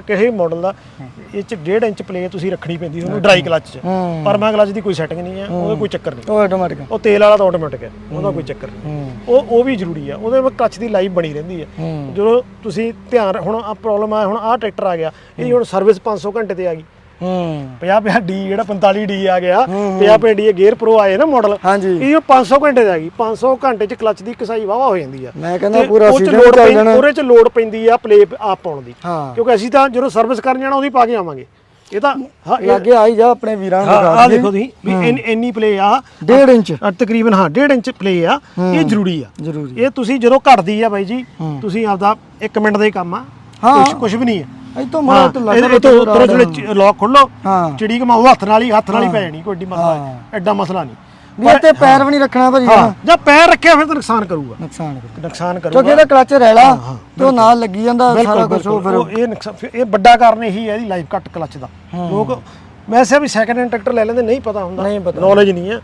ਕਿਸੇ ਮਾਡਲ ਦਾ ਇਹ ਚ 1.5 ਇੰਚ ਪਲੇ ਤੁਸੀਂ ਰੱਖਣੀ ਪੈਂਦੀ ਤੁਹਾਨੂੰ ਡਰਾਈ ਕਲਚ ਚ। ਹੂੰ। ਪਰਮਾ ਕਲਚ ਦੀ ਕੋਈ ਸੈਟਿੰਗ ਨਹੀਂ ਹੈ। ਉਹਦਾ ਕੋਈ ਚੱਕਰ ਨਹੀਂ। ਉਹ ਆਟੋਮੈਟਿਕ ਉਹ ਤੇਲ ਵਾਲਾ ਤਾਂ ਆਟੋਮੈਟਿਕ ਹੈ ਉਹਦਾ ਕੋਈ ਚੱਕਰ ਨਹੀਂ। ਹੂੰ। ਉਹ ਉਹ ਵੀ ਜ਼ਰੂਰੀ ਆ ਉਹਦੇ ਵਿੱਚ ਕਲਚ ਦੀ ਲਾਈਫ ਬਣੀ ਰਹਿੰਦੀ ਹੈ ਹੂੰ। ਜਦੋਂ ਤੁਸੀਂ ਧਿਆਨ ਹੁਣ ਆ ਪ੍ਰੋਬਲਮ ਆ ਹੁਣ ਆਹ ਟਰੈਕਟਰ ਆ ਗਿਆ ਇਹਦੀ ਹੁਣ ਸਰਵਿਸ 500 ਘੰਟੇ ਤੇ ਆ ਗਈ। ਹੂੰ। 50 50 ਡੀ ਜਿਹੜਾ 45 ਡੀ ਆ ਗਿਆ 50 50 ਡੀ ਗੇਅਰ ਪ੍ਰੋ ਆਏ ਨਾ ਮਾਡਲ ਹਾਂਜੀ। ਇਹ 500 ਘੰਟੇ ਆ ਗਈ। 500 ਘੰਟੇ ਚ ਕਲਚ ਦੀ ਕਸਾਈ ਵਾਵਾ ਹੋ ਜਾਂਦੀ ਆ। ਮੈਂ ਕਹਿੰਦਾ ਪੂਰਾ ਸੀਜ਼ਨ ਚੱਲ ਜਾਣਾ। ਉਹਦੇ ਚ ਲੋਡ ਪੈਂਦੀ ਆ ਪਲੇ ਆਪ ਪਾਉਣ ਦੀ। ਕਿਉਂਕਿ ਅਸੀਂ ਤਾਂ ਜਦੋਂ ਸਰਵਿਸ ਕਰਨ ਜਾਣਾ ਉਹਦੀ ਪਾ ਕੇ ਆਵਾਂਗੇ। ਇਹ ਤਾਂ ਲਾਗੇ ਆਈ ਜਾ ਆਪਣੇ ਵੀਰਾਂ ਨੂੰ ਦਿਖਾ ਆ। ਦੇਖੋ ਤੁਸੀਂ ਵੀ ਇੰਨ- ਇੰਨੀ ਪਲੇ ਆ। ਡੇਢ ਇੰਚ। ਅ, ਤਕਰੀਬਨ ਹਾਂ 1.5 ਇੰਚ ਪਲੇ ਆ। ਇਹ ਜ਼ਰੂਰੀ ਆ। ਜ਼ਰੂਰੀ। ਇਹ ਤੁਸੀਂ ਜਦੋਂ ਘਟਦੀ ਆ ਬਾਈ ਜੀ ਤੁਸੀਂ ਆਪਦਾ 1 ਮਿੰਟ ਦਾ ਹੀ ਕੰਮ ਆ। ਕੁਝ ਕੁਝ ਵੀ ਨਹੀਂ ਹੈ ਇਹ ਤੋਂ ਤੇ ਇਹ ਤੋਂ ਉੱਪਰੋਂ ਜਿਹੜੇ ਲੋਕ ਖੋਲੋ ਹਾਂ। ਚਿੜੀ ਕਮਾਓ ਹੱਥ ਨਾਲ ਹੀ ਹੱਥ ਨਾਲ ਹੀ ਪੈ ਜਾਣੀ ਕੋਈ ਏਡੀ ਮਸਲਾ। ਐਡਾ ਮਸਲਾ ਨਹੀਂ। ਵੀ ਤੇ ਪੈਰ ਵੀ ਨਹੀਂ ਰੱਖਣਾ ਭਾਜੀ ਹਾਂ ਜਾਂ ਪੈਰ ਰੱਖਿਆ ਫਿਰ ਤਾਂ ਨੁਕਸਾਨ ਕਰੂਗਾ। ਨੁਕਸਾਨ ਨੁਕਸਾਨ ਕਿਉਂਕਿ ਕਰੂਗਾ ਇਹਦਾ ਕਲਚ ਰਹਿਲਾ ਤੇ ਉਹ ਨਾਲ ਲੱਗੀ ਜਾਂਦਾ ਸਾਰਾ ਕੁਝ ਉਹ ਫਿਰ ਇਹ ਨੁਕਸਾਨ ਇਹ ਵੱਡਾ ਕਾਰਨ ਇਹੀ ਹੈ ਇਹਦੀ ਲਾਈਫ ਘੱਟ ਕਲਚ ਦਾ। ਲੋਕ ਵੈਸੇ ਵੀ ਸੈਕੰਡ ਹੈਂਡ ਟਰੈਕਟਰ ਲੈ ਲੈਂਦੇ ਨਹੀਂ ਪਤਾ ਹੁੰਦਾ। ਨਹੀਂ ਪਤਾ। ਨੌਲੇਜ ਨਹੀਂ ਹੈ।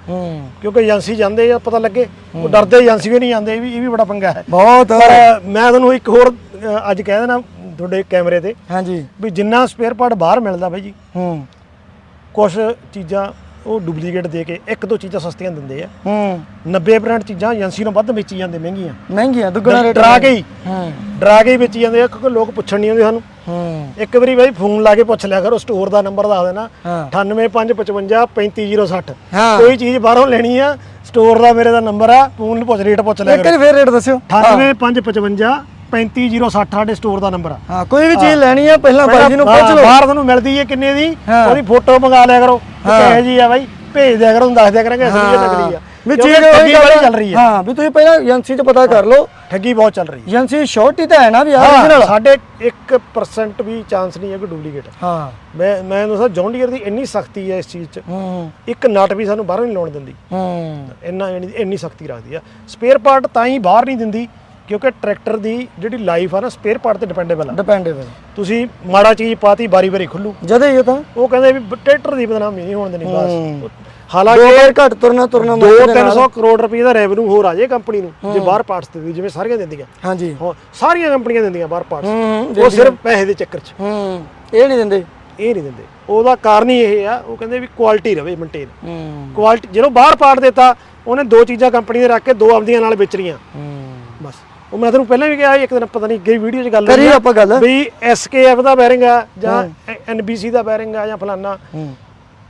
ਕਿਉਂਕਿ ਏਜੰਸੀ ਜਾਂਦੇ ਆ ਪਤਾ ਲੱਗੇ। ਉਹ ਡਰਦੇ ਏਜੰਸੀ ਵੀ ਨਹੀਂ ਜਾਂਦੇ ਇਹ ਵੀ ਇਹ ਵੀ ਬੜਾ ਪੰਗਾ ਹੈ। ਬਹੁਤ। ਪਰ ਮੈਂ ਤੁਹਾਨੂੰ ਇੱਕ ਹੋਰ ਅੱਜ ਕਹਿ ਦੇਣਾ ਤੁਹਾਡੇ ਕੈਮਰੇ ਤੇ ਹਾਂਜੀ। ਵੀ ਜਿੰਨਾ ਸਪੇਅਰ ਪਾਰਟ ਬਾਹਰ ਮਿਲਦਾ ਬਾਈ ਜੀ ਹੂੰ। ਕੁਝ ਚੀਜ਼ਾਂ ਉਹ ਡੁਪਲੀਕੇਟ ਦੇ ਕੇ ਇੱਕ ਦੋ ਚੀਜ਼ਾਂ ਸਸਤੀਆਂ ਦਿੰਦੇ ਆ। ਹੂੰ। 90% ਚੀਜ਼ਾਂ ਏਜੰਸੀ ਨੂੰ ਵੱਧ ਵੇਚੀ ਜਾਂਦੇ ਮਹਿੰਗੀਆਂ। ਮਹਿੰਗੀਆਂ ਦੁੱਗਣਾ ਰੇਟ ਡਰਾ ਕੇ ਹੀ। ਹੂੰ। ਡਰਾ ਕੇ ਹੀ ਵੇਚੀ ਜਾਂਦੇ ਆ ਕਿਉਂਕਿ ਲੋਕ ਪੁੱਛਣ ਨਹੀਂ ਆਉਂਦੇ ਸਾਨੂੰ। ਹੂੰ। ਇੱਕ ਵਾਰੀ ਬਾਈ ਫੋਨ ਲਾ ਕੇ ਪੁੱਛ ਲਿਆ ਕਰੋ ਸਟੋਰ ਦਾ ਨੰਬਰ ਦੱਸ ਦੇਣਾ। ਹਾਂ। 98555 35060 ਹਾਂ। ਕੋਈ ਚੀਜ਼ ਬਾਹਰੋਂ ਲੈਣੀ ਆ ਸਟੋਰ ਦਾ ਮੇਰੇ ਦਾ ਨੰਬਰ ਆ ਫੋਨ ਪੁੱਛ ਰੇਟ ਪੁੱਛ ਲਿਆ ਇੱਕ ਕਰੋ। ਵਾਰੀ ਫੇਰ ਰੇਟ ਦੱਸਿਓ। 98555 35060 ਸਾਡੇ ਸਟੋਰ ਦਾ ਨੰਬਰ ਆ। ਹਾਂ ਕੋਈ ਵੀ ਚੀਜ਼ ਲੈਣੀ ਆ ਪਹਿਲਾਂ ਬਾਈ ਜੀ ਨੂੰ ਪੁੱਛ ਹਾਂ, ਲਓ। ਬਾਹਰ ਤੁਹਾਨੂੰ ਮਿਲਦੀ ਹੈ ਕਿੰਨੇ ਦੀ ਹਾਂ। ਉਹਦੀ ਫੋਟੋ ਮੰਗਾ ਲਿਆ ਕਰੋ। ਕਿਹੋ ਜੀ ਆ ਬਾਈ? ਭੇਜ ਦਿਆ ਕਰੋ ਤੁਹਾਨੂੰ ਦੱਸ ਦਿਆ ਕਰਾਂਗੇ ਅਸਲੀ ਇਹ ਨਕਲੀ ਆ। ਵੀ ਚੀਜ਼ ਠੱਗੀ ਬੜੀ ਚੱਲ ਰਹੀ ਆ ਹਾਂ ਵੀ ਤੁਸੀਂ ਪਹਿਲਾਂ ਏਜੰਸੀ 'ਚ ਪਤਾ ਕਰ ਲਓ। ਠੱਗੀ ਬਹੁਤ ਚੱਲ ਰਹੀ ਏਜੰਸੀ ਸ਼ੋਰਟੀ ਤਾਂ ਹੈ ਨਾ ਵੀ ਆ ਹੈ। ਸਾਡੇ 1% ਵੀ ਚਾਂਸ ਨਹੀਂ ਹੈ ਕਿ ਡੁਪਲੀਕੇਟ ਹਾਂ। ਮੈਂ ਮੈਂ ਦੱਸਾਂ ਜੌਨ ਡੀਅਰ ਦੀ ਇੰਨੀ ਸਖਤੀ ਹੈ ਇਸ ਚੀਜ਼ 'ਚ। ਹੂੰ। ਇੱਕ ਨਟ ਵੀ ਸਾਨੂੰ ਬਾਹਰੋਂ ਨਹੀਂ ਲਾਉਣ ਦਿੰਦੀ। ਹੂੰ। ਇੰਨੀ ਇੰਨੀ ਸਖਤੀ ਰੱਖਦੀ ਆ। ਸਪੇਅਰ ਪਾਰਟ ਤਾਂ ਹੀ ਬਾਹਰ ਨਹੀਂ ਦਿੰਦੀ। ਕਿਉਂਕਿ ਟਰੈਕਟਰ ਦੀ ਜਿਹੜੀ ਲਾਈਫ ਆ ਨਾ ਸਪੇਅਰ ਪਾਰਟ ਤੇ ਡਿਪੈਂਡੇਬਲ ਆ। ਡਿਪੈਂਡੇਬਲ ਤੁਸੀਂ ਮਾੜਾ ਚੀਜ਼ ਪਾਤੀ ਬਾਰੀ ਬਾਰੀ ਖੁੱਲੂ। ਜਦੇ ਹੀ ਉਹ ਤਾਂ। ਉਹ ਕਹਿੰਦੇ ਵੀ ਟਰੈਕਟਰ ਦੀ ਬਦਨਾਮੀ ਨਹੀਂ ਹੋਣ ਦੇਣੀ। ਬਸ। ਦੋ ਹਾਲਾਂਕਿ ਵਾਰ ਘੱਟ ਤੁਰਨਾ ਤੁਰਨਾ ਦੋ ਦੇ ਨਾਲ। 300 ਕਰੋੜ ਰੁਪਏ ਦਾ ਰੈਵਨਿਊ ਹੋਰ ਆ ਜੇ ਕੰਪਨੀ ਨੂੰ ਜੇ ਬਾਹਰ ਪਾਰਟਸ ਦਿੰਦੀ ਜਿਵੇਂ ਸਾਰੀਆਂ ਦਿੰਦੀਆਂ। ਹਾਂਜੀ। ਸਾਰੀਆਂ ਕੰਪਨੀਆਂ ਦਿੰਦੀਆਂ ਬਾਹਰ ਪਾਰਟਸ ਉਹ ਸਿਰਫ ਪੈਸੇ ਦੇ ਚੱਕਰ 'ਚ। ਹੂੰ ਇਹ ਨਹੀਂ ਦਿੰਦੇ। ਇਹ ਨਹੀਂ ਦਿੰਦੇ। ਉਹਦਾ ਕਾਰਨ ਹੀ ਇਹ ਆ ਉਹ ਕਹਿੰਦੇ ਵੀ ਕੁਆਲਿਟੀ ਰਵੇ ਮੇਨਟੇਨ ਕੁਆਲਿਟੀ ਜਦੋਂ ਬਾਹਰ ਪਾਰਟ ਦਿੱਤਾ ਉਹਨੇ ਦੋ ਚੀਜ਼ਾਂ ਕੰਪਨੀ ਦੇ ਰੱਖ ਕੇ ਦੋ ਆਪਦੀਆਂ ਨਾਲ ਵੇਚ ਰੀਆਂ ਹੂੰ। ਬਸ ਉਹ ਮੈਂ ਤੁਹਾਨੂੰ ਪਹਿਲਾਂ ਵੀ ਕਿਹਾ ਇੱਕ ਦਿਨ ਪਤਾ ਨਹੀਂ ਕਿਹੜੀ ਵੀਡੀਓ 'ਚ ਗੱਲ ਕਰੀ ਆਪਾਂ ਗੱਲ। ਵੀ SKF ਦਾ ਬੈਰਿੰਗ ਆ ਜਾਂ NBC ਦਾ ਬੈਰਿੰਗ ਆ ਜਾਂ ਫਲਾਨਾ।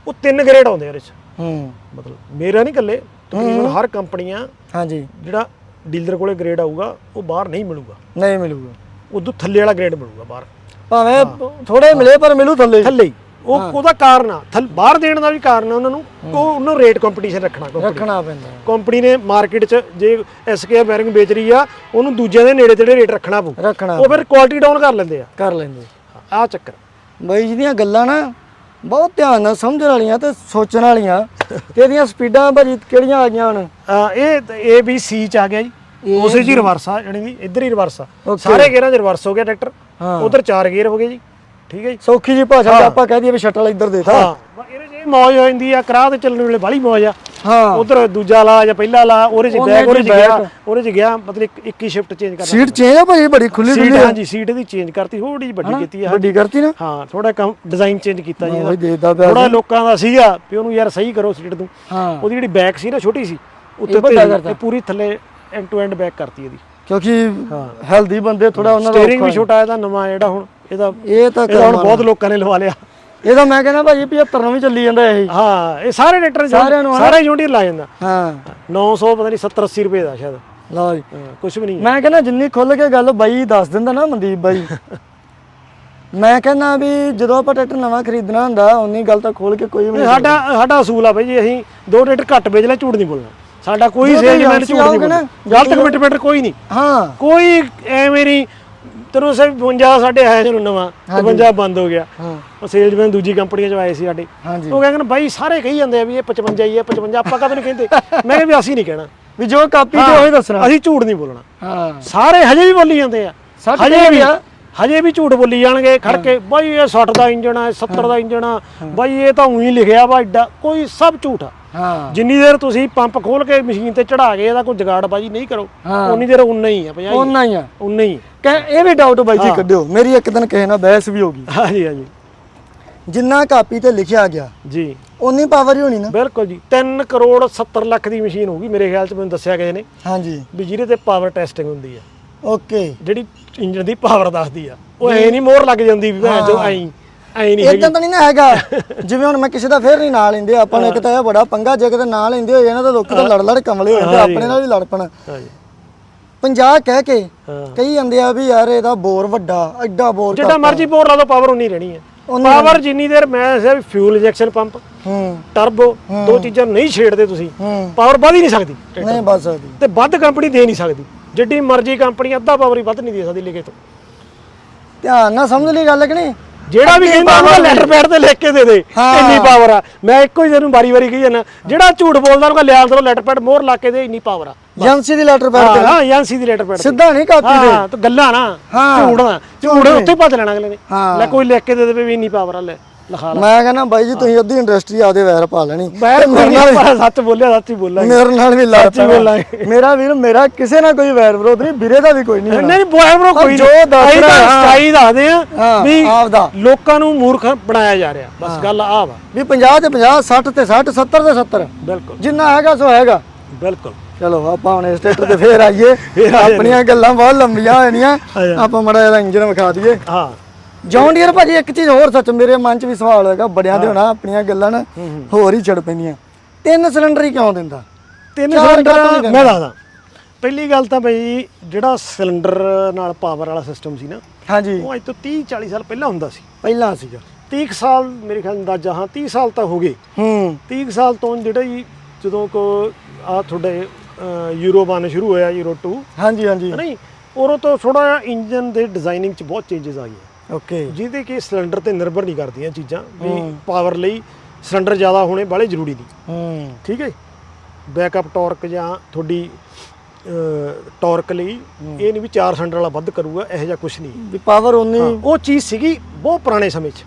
ਉਹ ਤਿੰਨ ਗ੍ਰੇਡ ਆਉਂਦੇ ਆ ਉਹਦੇ 'ਚ। ਹੂੰ। ਮਤਲਬ ਮੇਰਾ ਨਹੀਂ ਇਕੱਲੇ ਤਕਰੀਬਨ ਹਰ ਕੰਪਨੀਆਂ ਹਾਂਜੀ। ਜਿਹੜਾ ਡੀਲਰ ਕੋਲੇ ਗ੍ਰੇਡ ਆਊਗਾ ਉਹ ਬਾਹਰ ਨਹੀਂ ਮਿਲੂਗਾ। ਨਹੀਂ ਮਿਲੂਗਾ। ਉਦੋਂ ਥੱਲੇ ਵਾਲਾ ਗ੍ਰੇਡ ਮਿਲੂਗਾ ਬਾਹਰ। ਭਾਵੇਂ ਥੋੜੇ ਮਿਲੇ ਪਰ ਮਿਲੂ ਥੱਲੇ। ਥੱਲੇ ਉਹ ਉਹਦਾ ਕਾਰਨ ਆ। ਥੱਲ ਬਾਹਰ ਦੇਣ ਦਾ ਵੀ ਕਾਰਨ ਆ ਉਹਨਾਂ ਨੂੰ ਉਹ ਉਹਨਾਂ ਰੇਟ ਕੰਪੀਟੀਸ਼ਨ ਰੱਖਣਾ ਰੱਖਣਾ ਪੈਂਦਾ। ਕੰਪਨੀ ਨੇ ਮਾਰਕੀਟ 'ਚ ਜੇ ਐਸਕੇ ਬੈਰਿੰਗ ਵੇਚ ਰਹੀ ਆ ਉਹਨੂੰ ਦੂਜਿਆਂ ਦੇ ਨੇੜੇ ਤੇੜੇ ਰੇਟ ਰੱਖਣਾ ਪਊ। ਰੱਖਣਾ ਉਹ ਫਿਰ ਕੁਆਲਿਟੀ ਡਾਊਨ ਕਰ ਲੈਂਦੇ ਆ। ਕਰ ਲੈਂਦੇ। ਆ ਚੱਕਰ। ਬਾਈ ਜੀ ਦੀਆਂ ਗੱਲਾਂ ਨਾ ਬਹੁਤ ਧਿਆਨ ਨਾਲ ਸਮਝਣ ਵਾਲੀਆਂ ਤੇ ਸੋਚਣ ਵਾਲੀਆਂ ਤੇ ਇਹਦੀਆਂ ਸਪੀਡਾਂ ਭਾਜੀ ਕਿਹੜੀਆਂ ਆ ਗਈਆਂ ਹੁਣ? ਇਹ ਏ ਬੀ ਸੀ ਚ ਆ ਗਿਆ ਜੀ। ਉਸੇ ਜੀ ਰਿਵਰਸ ਆ ਜਾਣੀ ਕਿ ਇੱਧਰ ਹੀ ਰਿਵਰਸ ਆ. ਸਾਰੇ ਗੇਅਰਾਂ 'ਚ ਰਿਵਰਸ ਹੋ ਗਿਆ ਟਰੈਕਟਰ। ਹਾਂ। ਉਧਰ ਚਾਰ ਗੇਅਰ ਹੋ ਗਏ ਜੀ। ਠੀਕ ਹੈ ਜੀ? ਸੌਖੀ ਜੀ ਭਾਸ਼ਾ ਚ ਆਪਾਂ ਕਹਿ ਦਈਏ ਵੀ ਸ਼ਟਲ ਇੱਧਰ ਦੇਤਾ ਹਾਂ। ਇਹਦੇ 'ਚ ਇਹ ਮੌਜ ਹੋ ਜਾਂਦੀ ਆ ਕਰਾਹ ਤੇ ਚੱਲਣ ਵੇਲੇ ਬਾਲੀ ਮੌਜ ਆ। ਹਾਂ। ਉਧਰ ਦੂਜਾ ਲਾ ਜਾਂ ਪਹਿਲਾ ਲਾ ਉਹਦੇ 'ਚ ਬੈਕ ਉਹਦੇ 'ਚ ਗਿਆ। ਉਹਦੇ 'ਚ ਗਿਆ ਮਤਲਬ ਇੱਕ ਹੀ ਸ਼ਿਫਟ ਚੇਂਜ ਕਰਨਾ ਸੀਟ ਚੇਂਜ ਆ ਭਾਜੀ ਬੜੀ ਖੁੱਲੀ ਸੀਟ ਖੁੱਲੀ ਹਾਂਜੀ ਸੀਟ ਦੀ ਚੇਂਜ ਕਰਤੀ ਥੋੜੀ ਜਿਹੀ ਵੱਡੀ ਕੀਤੀ ਆ ਵੱਡੀ ਕਰਤੀ ਨਾ। ਹਾਂ ਥੋੜਾ ਕੰਮ ਡਿਜ਼ਾਈਨ ਚੇਂਜ ਕੀਤਾ ਜੀ ਉਹ ਹੀ ਦੇਦਾ ਪਿਆ ਥੋੜਾ ਲੋਕਾਂ ਦਾ ਸੀਗਾ ਵੀ ਉਹਨੂੰ ਯਾਰ ਸਹੀ ਕਰੋ ਸੀਟ ਨੂੰ। ਹਾਂ। ਉਹਦੀ ਜਿਹੜੀ ਬੈਕ ਸੀ ਨਾ ਛੋਟੀ ਸੀ ਉੱਤੇ ਵੱਡਾ ਤੇ ਕਰਤਾ। ਪੂਰੀ ਥੱਲੇ ਐਂਡ ਟੂ ਐਂਡ ਬੈਕ ਕਰਤੀ ਇਹਦੀ। ਕਿਉਂਕਿ ਹੈਲਦੀ ਬੰਦੇ ਥੋੜਾ ਉਹਨਾਂ ਦਾ ਸਟੀਅਰਿੰਗ ਵੀ ਛੋਟਾ ਇਹਦਾ ਨਵਾਂ ਜਿਹੜਾ ਹੁਣ ਇਹਦਾ ਇਹ ਤਾਂ ਇਹਦਾ ਹੁਣ ਬਹੁਤ ਲੋਕਾਂ ਨੇ ਲਵਾ ਲਿਆ। ਇਹ ਤਾਂ ਮੈਂ ਕਹਿੰਦਾ ਭਾਜੀ 75 ਨੂੰ ਵੀ ਚੱਲੀ ਜਾਂਦਾ ਇਹ। ਹਾਂ ਇਹ ਸਾਰੇ ਟਰੈਕਟਰ ਸਾਰਿਆਂ ਨੂੰ? ਸਾਰੇ ਜੁੰਡੀ ਲਾ ਜਾਂਦਾ। ਹਾਂ। 900 ਪਤਾ ਨਹੀਂ 70 80 ਰੁਪਏ ਦਾ ਸ਼ਾਇਦ। ਲਓ ਜੀ। ਕੁਝ ਵੀ ਨਹੀਂ ਮੈਂ ਕਹਿੰਦਾ ਜਿੰਨੀ ਖੁੱਲ ਕੇ ਗੱਲ ਬਾਈ ਦੱਸ ਦਿੰਦਾ ਨਾ ਮਨਦੀਪ ਬਾਈ। ਮੈਂ ਕਹਿੰਦਾ ਵੀ ਜਦੋਂ ਆਪਾਂ ਟਰੈਕਟਰ ਨਵਾਂ ਖਰੀਦਣਾ ਹੁੰਦਾ ਉਨੀ ਗੱਲ ਤਾਂ ਖੋਲ ਕੇ ਕੋਈ ਵੀ ਸਾਡਾ ਸਾਡਾ ਅਸੂਲ ਆ ਬਈ ਜੀ ਅਸੀਂ ਦੋ ਟਰੈਕਟਰ ਘੱਟ ਵੇਚ ਲੈ ਝੂਠ ਨਹੀਂ ਬੋਲਣਾ। ਸਾਡਾ ਕੋਈ ਏਜੰਸੀ ਝੂਠ ਨਹੀਂ ਬੋਲਣਾ। ਗਲਤ ਕਮਿਟਮੈਂਟ ਕੋਈ ਨਹੀਂ। ਹਾਂ। ਕੋਈ ਐਵੇਂ ਨਹੀਂ ਤੈਨੂੰ ਸੇ 52 ਸਾਡੇ ਆਇਆ ਜਦੋਂ ਨਵਾਂ 52 ਬੰਦ ਹੋ ਗਿਆ। ਹਾਂ। ਉਹ ਸੇਲਜ਼ਮੈਨ ਦੂਜੀ ਕੰਪਨੀਆਂ ਚ ਆਏ ਸੀ ਸਾਡੇ। ਉਹ ਕਹਿੰਦੇ ਨੇ ਬਾਈ ਸਾਰੇ ਕਹੀ ਜਾਂਦੇ ਆ ਵੀ ਇਹ 55 ਹੀ ਹੈ 55 ਆਪਾਂ ਕਦੋਂ ਨਹੀਂ ਕਹਿੰਦੇ। ਮੈਂ ਕਿਹਾ ਵੀ ਅਸੀਂ ਨਹੀਂ ਕਹਿਣਾ। ਵੀ ਜੋ ਕਾਪੀ ਤੇ ਉਹੀ ਦੱਸਣਾ। ਅਸੀਂ ਝੂਠ ਨਹੀਂ ਬੋਲਣਾ। ਹਾਂ। ਸਾਰੇ ਹਜੇ ਵੀ ਬੋਲੀ ਜਾਂਦੇ ਆ। ਹਜੇ ਵੀ। ਹਜੇ ਵੀ ਝੂਠ ਬੋਲੀ ਜਾਣਗੇ ਖੜ ਕੇ ਬਾਈ ਇਹ 60 ਦਾ ਇੰਜਣ ਆ 70 ਦਾ ਇੰਜਣ ਆ ਬਾਈ ਇਹ ਤਾਂ ਉਹੀ ਲਿਖਿਆ ਵਾ ਐਡਾ ਕੋਈ ਸਭ ਝੂਠ ਆ। ਹਾਂ। ਜਿੰਨੀ ਦੇਰ ਤੁਸੀਂ ਪੰਪ ਖੋਲ ਕੇ ਮਸ਼ੀਨ ਤੇ ਚੜਾ ਕੇ ਇਹਦਾ ਕੋਈ ਜਗਾੜਬਾਜੀ ਨਹੀਂ ਕਰੋ। ਉਨੀ ਦੇਰ ਉਨਾ ਹੀ ਆ 50 ਉਹਨਾਂ ਹੀ ਆ। ਉਨਾ ਹੀ ਕਹਿ ਇਹ ਵੀ ਡਾਊਟ ਬਾਈ ਜੀ ਕੱਢਿਓ। ਮੇਰੀ ਇੱਕ ਦਿਨ ਕਿਸੇ ਨਾਲ ਬਹਿਸ ਵੀ ਹੋ ਗਈ। ਹਾਂਜੀ ਹਾਂਜੀ। ਜਿੰਨਾ ਕਾਪੀ ਤੇ ਲਿਖਿਆ ਗਿਆ ਜੀ। ਉਨੀ ਪਾਵਰ ਹੀ ਹੋਣੀ ਨਾ। ਬਿਲਕੁਲ ਜੀ। 3 ਕਰੋੜ 70 ਲੱਖ ਦੀ ਮਸ਼ੀਨ ਹੋਊਗੀ ਮੇਰੇ ਖਿਆਲ ਚ ਮੈਨੂੰ ਦੱਸਿਆ ਕਿਸੇ ਨੇ। ਹਾਂਜੀ। ਵੀ ਜਿਹਦੇ ਤੇ ਪਾਵਰ ਟੈਸਟਿੰਗ ਹੁੰਦੀ ਆ। ਓਕੇ। ਜਿਹੜੀ ਇੰਜਨ ਦੀ ਪਾਵਰ ਦੱਸਦੀ ਆ। ਉਹ ਐ ਨਹੀਂ ਮੋਹਰ ਲੱਗ ਜਾਂਦੀ ਵੀ ਭੈਣ ਜੋ ਐਂ ਐਂ ਨਹੀਂ ਇਦਾਂ ਤਾਂ ਨਹੀਂ ਨਾ ਹੈਗਾ। ਜਿਵੇਂ ਹੁਣ ਮੈਂ ਕਿਸੇ ਦਾ ਫੇਰ ਨਹੀਂ ਨਾਲ ਲੈਂਦੇ ਆਪਾਂ ਨੂੰ ਇੱਕ ਤਾਂ ਇਹ ਬੜਾ ਪੰਗਾ ਜੇ ਕਿਤੇ ਨਾਲ ਲੈਂਦੇ ਹੋਏ ਨਾ ਤਾਂ ਲੋਕ ਤਾਂ ਲੜ ਲੜ ਕਮਲੇ ਹੋ ਜਾਂਦੇ ਆਪਣੇ ਨਾਲ ਵੀ ਲੜ ਪਣ ਹਾਂਜੀ 50 ਕਹਿ ਕੇ ਹਾਂ। ਕਈ ਜਾਂਦੇ ਆ ਵੀ ਯਾਰ ਇਹਦਾ ਬੋਰ ਵੱਡਾ ਐਡਾ ਬੋਰ ਜਿੱਦਾਂ ਮਰਜ਼ੀ ਬੋਰ ਲਾ ਦੋ ਪਾਵਰ ਉਨੀ ਰਹਿਣੀ ਹੈ। ਪਾਵਰ ਜਿੰਨੀ ਦੇਰ ਮੈਂ ਦੱਸਿਆ ਵੀ ਫਿਊਲ ਇੰਜੈਕਸ਼ਨ ਪੰਪ ਹੂੰ। ਟਰਬੋ ਦੋ ਚੀਜ਼ਾਂ ਨਹੀਂ ਛੇੜਦੇ ਤੁਸੀਂ ਹੂੰ। ਪਾਵਰ ਵੱਧ ਹੀ ਨਹੀਂ ਸਕਦੀ। ਨਹੀਂ ਬਸ ਸਕਦੀ। ਤੇ ਵੱਧ ਕੰਪਨੀ ਦੇ ਨਹੀਂ ਸਕਦੀ। ਜਿੱਡੀ ਮਰਜ਼ੀ ਕੰਪਨੀ ਅੱਧਾ ਪਾਵਰ ਹੀ ਵੱਧ ਨਹੀਂ ਦੇ ਸਕਦੀ ਲਿਖੇ ਤੋਂ। ਧਿਆਨ ਨਾਲ ਸਮਝ ਲਈ ਗੱਲ ਕਿ ਨਹੀਂ? ਜਿਹੜਾ ਵੀ ਕਹਿੰਦਾ ਉਹਨੂੰ ਲੈਟਰ ਪੈਡ ਤੇ ਲਿਖ ਕੇ ਦੇ ਦੇ। ਇੰਨੀ ਪਾਵਰ ਆ। ਮੈਂ ਇੱਕੋ ਹੀ ਤੈਨੂੰ ਵਾਰੀ ਵਾਰੀ ਕਹੀ ਜਾਂਦਾ ਜਿਹੜਾ ਝੂਠ ਬੋਲਦਾ ਉਹਨੂੰ ਲਿਆ ਅੰਦਰੋਂ ਲੈਟਰ ਪੈਡ ਮੋਹਰ ਲਾ ਕੇ ਦੇ ਇੰਨੀ ਪਾਵਰ ਆ। ਏਜੰਸੀ ਦੀ ਲੈਟਰ ਪੈਡ ਹਾਂ ਹਾਂ ਏਜੰਸੀ ਦੀ ਲੈਟਰ ਪੈਡ ਸਿੱਧਾ ਨਹੀਂ ਕਾਪੀ ਦੇ ਹਾਂ ਤੇ ਗੱਲਾਂ ਨਾ। ਝੂਠ ਨਾ। ਝੂਠ ਉੱਥੇ ਭੱਜ ਲੈਣਾ ਅਗਲੇ ਨੇ। ਲੈ ਕੋਈ ਲਿਖ ਕੇ ਦੇ ਦੇਵੇ ਵੀ ਇੰਨੀ ਪਾਵਰ ਆ ਲੈ। ਲਿਖਾ ਲਾ। ਮੈਂ ਕਹਿੰਦਾ ਬਾਈ ਜੀ ਤੁਸੀਂ ਅੱਧੀ ਇੰਡਸਟਰੀ ਆਪਦੇ ਵੈਰ ਪਾ ਲੈਣੀ। ਮੈਂ ਕੋਈ ਨਹੀਂ ਪਰ ਸੱਚ ਬੋਲਿਆ ਸੱਚ ਹੀ ਬੋਲਾਂਗੇ। ਮੇਰੇ ਨਾਲ ਵੀ ਸੱਚੀ ਬੋਲਾਂਗੇ। ਮੇਰਾ ਵੀਰ ਮੇਰਾ ਕਿਸੇ ਨਾਲ ਕੋਈ ਵੈਰ ਵਿਰੋਧ ਨਹੀਂ ਵੀਰੇ ਦਾ ਵੀ ਕੋਈ ਨਹੀਂ ਨਹੀਂ ਨਹੀਂ ਬੋਏ ਬਰੋ ਕੋਈ ਜੋ ਦੱਸ ਰਿਹਾ, ਹਾਂ। ਸਚਾਈ ਦੱਸਦੇ ਆ ਹਾਂ, ਵੀ ਆਪਦਾ। ਲੋਕਾਂ ਨੂੰ ਮੂਰਖ ਬਣਾਇਆ ਜਾ ਰਿਹਾ। ਬਸ ਗੱਲ ਆ ਵਾ। ਵੀ 50 ਤੇ 50 60 ਤੇ 60 70 ਤੇ 70 ਬਿਲਕੁਲ। ਜਿੰਨਾ ਹੈਗਾ ਸੋ ਹੈਗਾ। ਬਿਲਕੁਲ। ਚਲੋ ਆਪਾਂ ਹੁਣ ਇਸ ਸਟੇਟਰ ਤੇ ਫੇਰ ਆਈਏ। ਆਪਣੀਆਂ ਗੱਲਾਂ ਬਹੁਤ ਲੰਬੀਆਂ ਹੋਣੀਆਂ। ਆਪਾਂ ਮੜਾ ਇਹਦਾ ਇੰਜਨ ਵਿਖਾ ਦਈਏ। ਹਾਂ। ਜੌਨ ਡੀਅਰ ਭਾਜੀ ਇੱਕ ਚੀਜ਼ ਹੋਰ ਸੱਚ ਮੇਰੇ ਮਨ 'ਚ ਵੀ ਸਵਾਲ ਹੋਏਗਾ ਬੜਿਆਂ ਦੇ ਹੋਣਾ ਆਪਣੀਆਂ ਗੱਲਾਂ ਨਾ ਹੋਰ ਹੀ ਛੜ ਪੈਂਦੀਆਂ। ਤਿੰਨ ਸਿਲੰਡਰ ਹੀ ਕਿਉਂ ਦਿੰਦਾ? ਤਿੰਨ ਚਾਰ ਸਿਲੰਡਰ ਮੈਂ ਦੱਸਦਾ। ਪਹਿਲੀ ਗੱਲ ਤਾਂ ਬਈ ਜਿਹੜਾ ਸਿਲੰਡਰ ਨਾਲ ਪਾਵਰ ਵਾਲਾ ਸਿਸਟਮ ਸੀ ਨਾ ਹਾਂਜੀ। ਉਹ ਅੱਜ ਤੋਂ 30 40 ਸਾਲ ਪਹਿਲਾਂ ਹੁੰਦਾ ਸੀ। ਪਹਿਲਾਂ ਸੀਗਾ। 30 ਕੁ ਸਾਲ ਮੇਰੇ ਖਿਆਲ ਅੰਦਾਜ਼ਾ ਹਾਂ 30 ਸਾਲ ਤਾਂ ਹੋ ਗਏ। ਹੂੰ। 30 ਕੁ ਸਾਲ ਤੋਂ ਜਿਹੜਾ ਹੀ ਜਦੋਂ ਕੋ ਆ ਤੁਹਾਡੇ ਅਹ, ਯੂਰੋ 1 ਸ਼ੁਰੂ ਹੋਇਆ ਯੂਰੋ 2 ਹਾਂਜੀ ਹਾਂਜੀ। ਨਹੀਂ ਉਦੋਂ ਤੋਂ ਥੋੜਾ ਜਿਹਾ ਇੰਜਨ ਦੇ ਡਿਜ਼ਾਈਨਿੰਗ 'ਚ ਬਹੁਤ ਚੇਂਜਸ ਆ ਗਏ ਓਕੇ ਜਿਹਦੇ ਕਿ ਸਿਲੰਡਰ ਤੇ ਨਿਰਭਰ ਨਹੀਂ ਕਰਦੀਆਂ ਚੀਜ਼ਾਂ ਵੀ ਪਾਵਰ ਲਈ ਸਿਲੰਡਰ ਜ਼ਿਆਦਾ ਹੋਣੇ ਬਾਲੇ ਜ਼ਰੂਰੀ ਨਹੀਂ। ਹੂੰ। ਠੀਕ ਹੈ ਬੈਕਅਪ ਟਾਰਕ ਜਾਂ ਤੁਹਾਡੀ ਟਾਰਕ ਲਈ ਇਹ ਨਹੀਂ ਵੀ 4 ਸਿਲੰਡਰ ਵਾਲਾ ਵੱਧ ਕਰੂਗਾ ਇਹੋ ਜਿਹਾ ਕੁਝ ਨਹੀਂ ਵੀ ਪਾਵਰ ਉਨੀ ਉਹ ਚੀਜ਼ ਸੀਗੀ ਬਹੁਤ ਪੁਰਾਣੇ ਸਮੇਂ 'ਚ।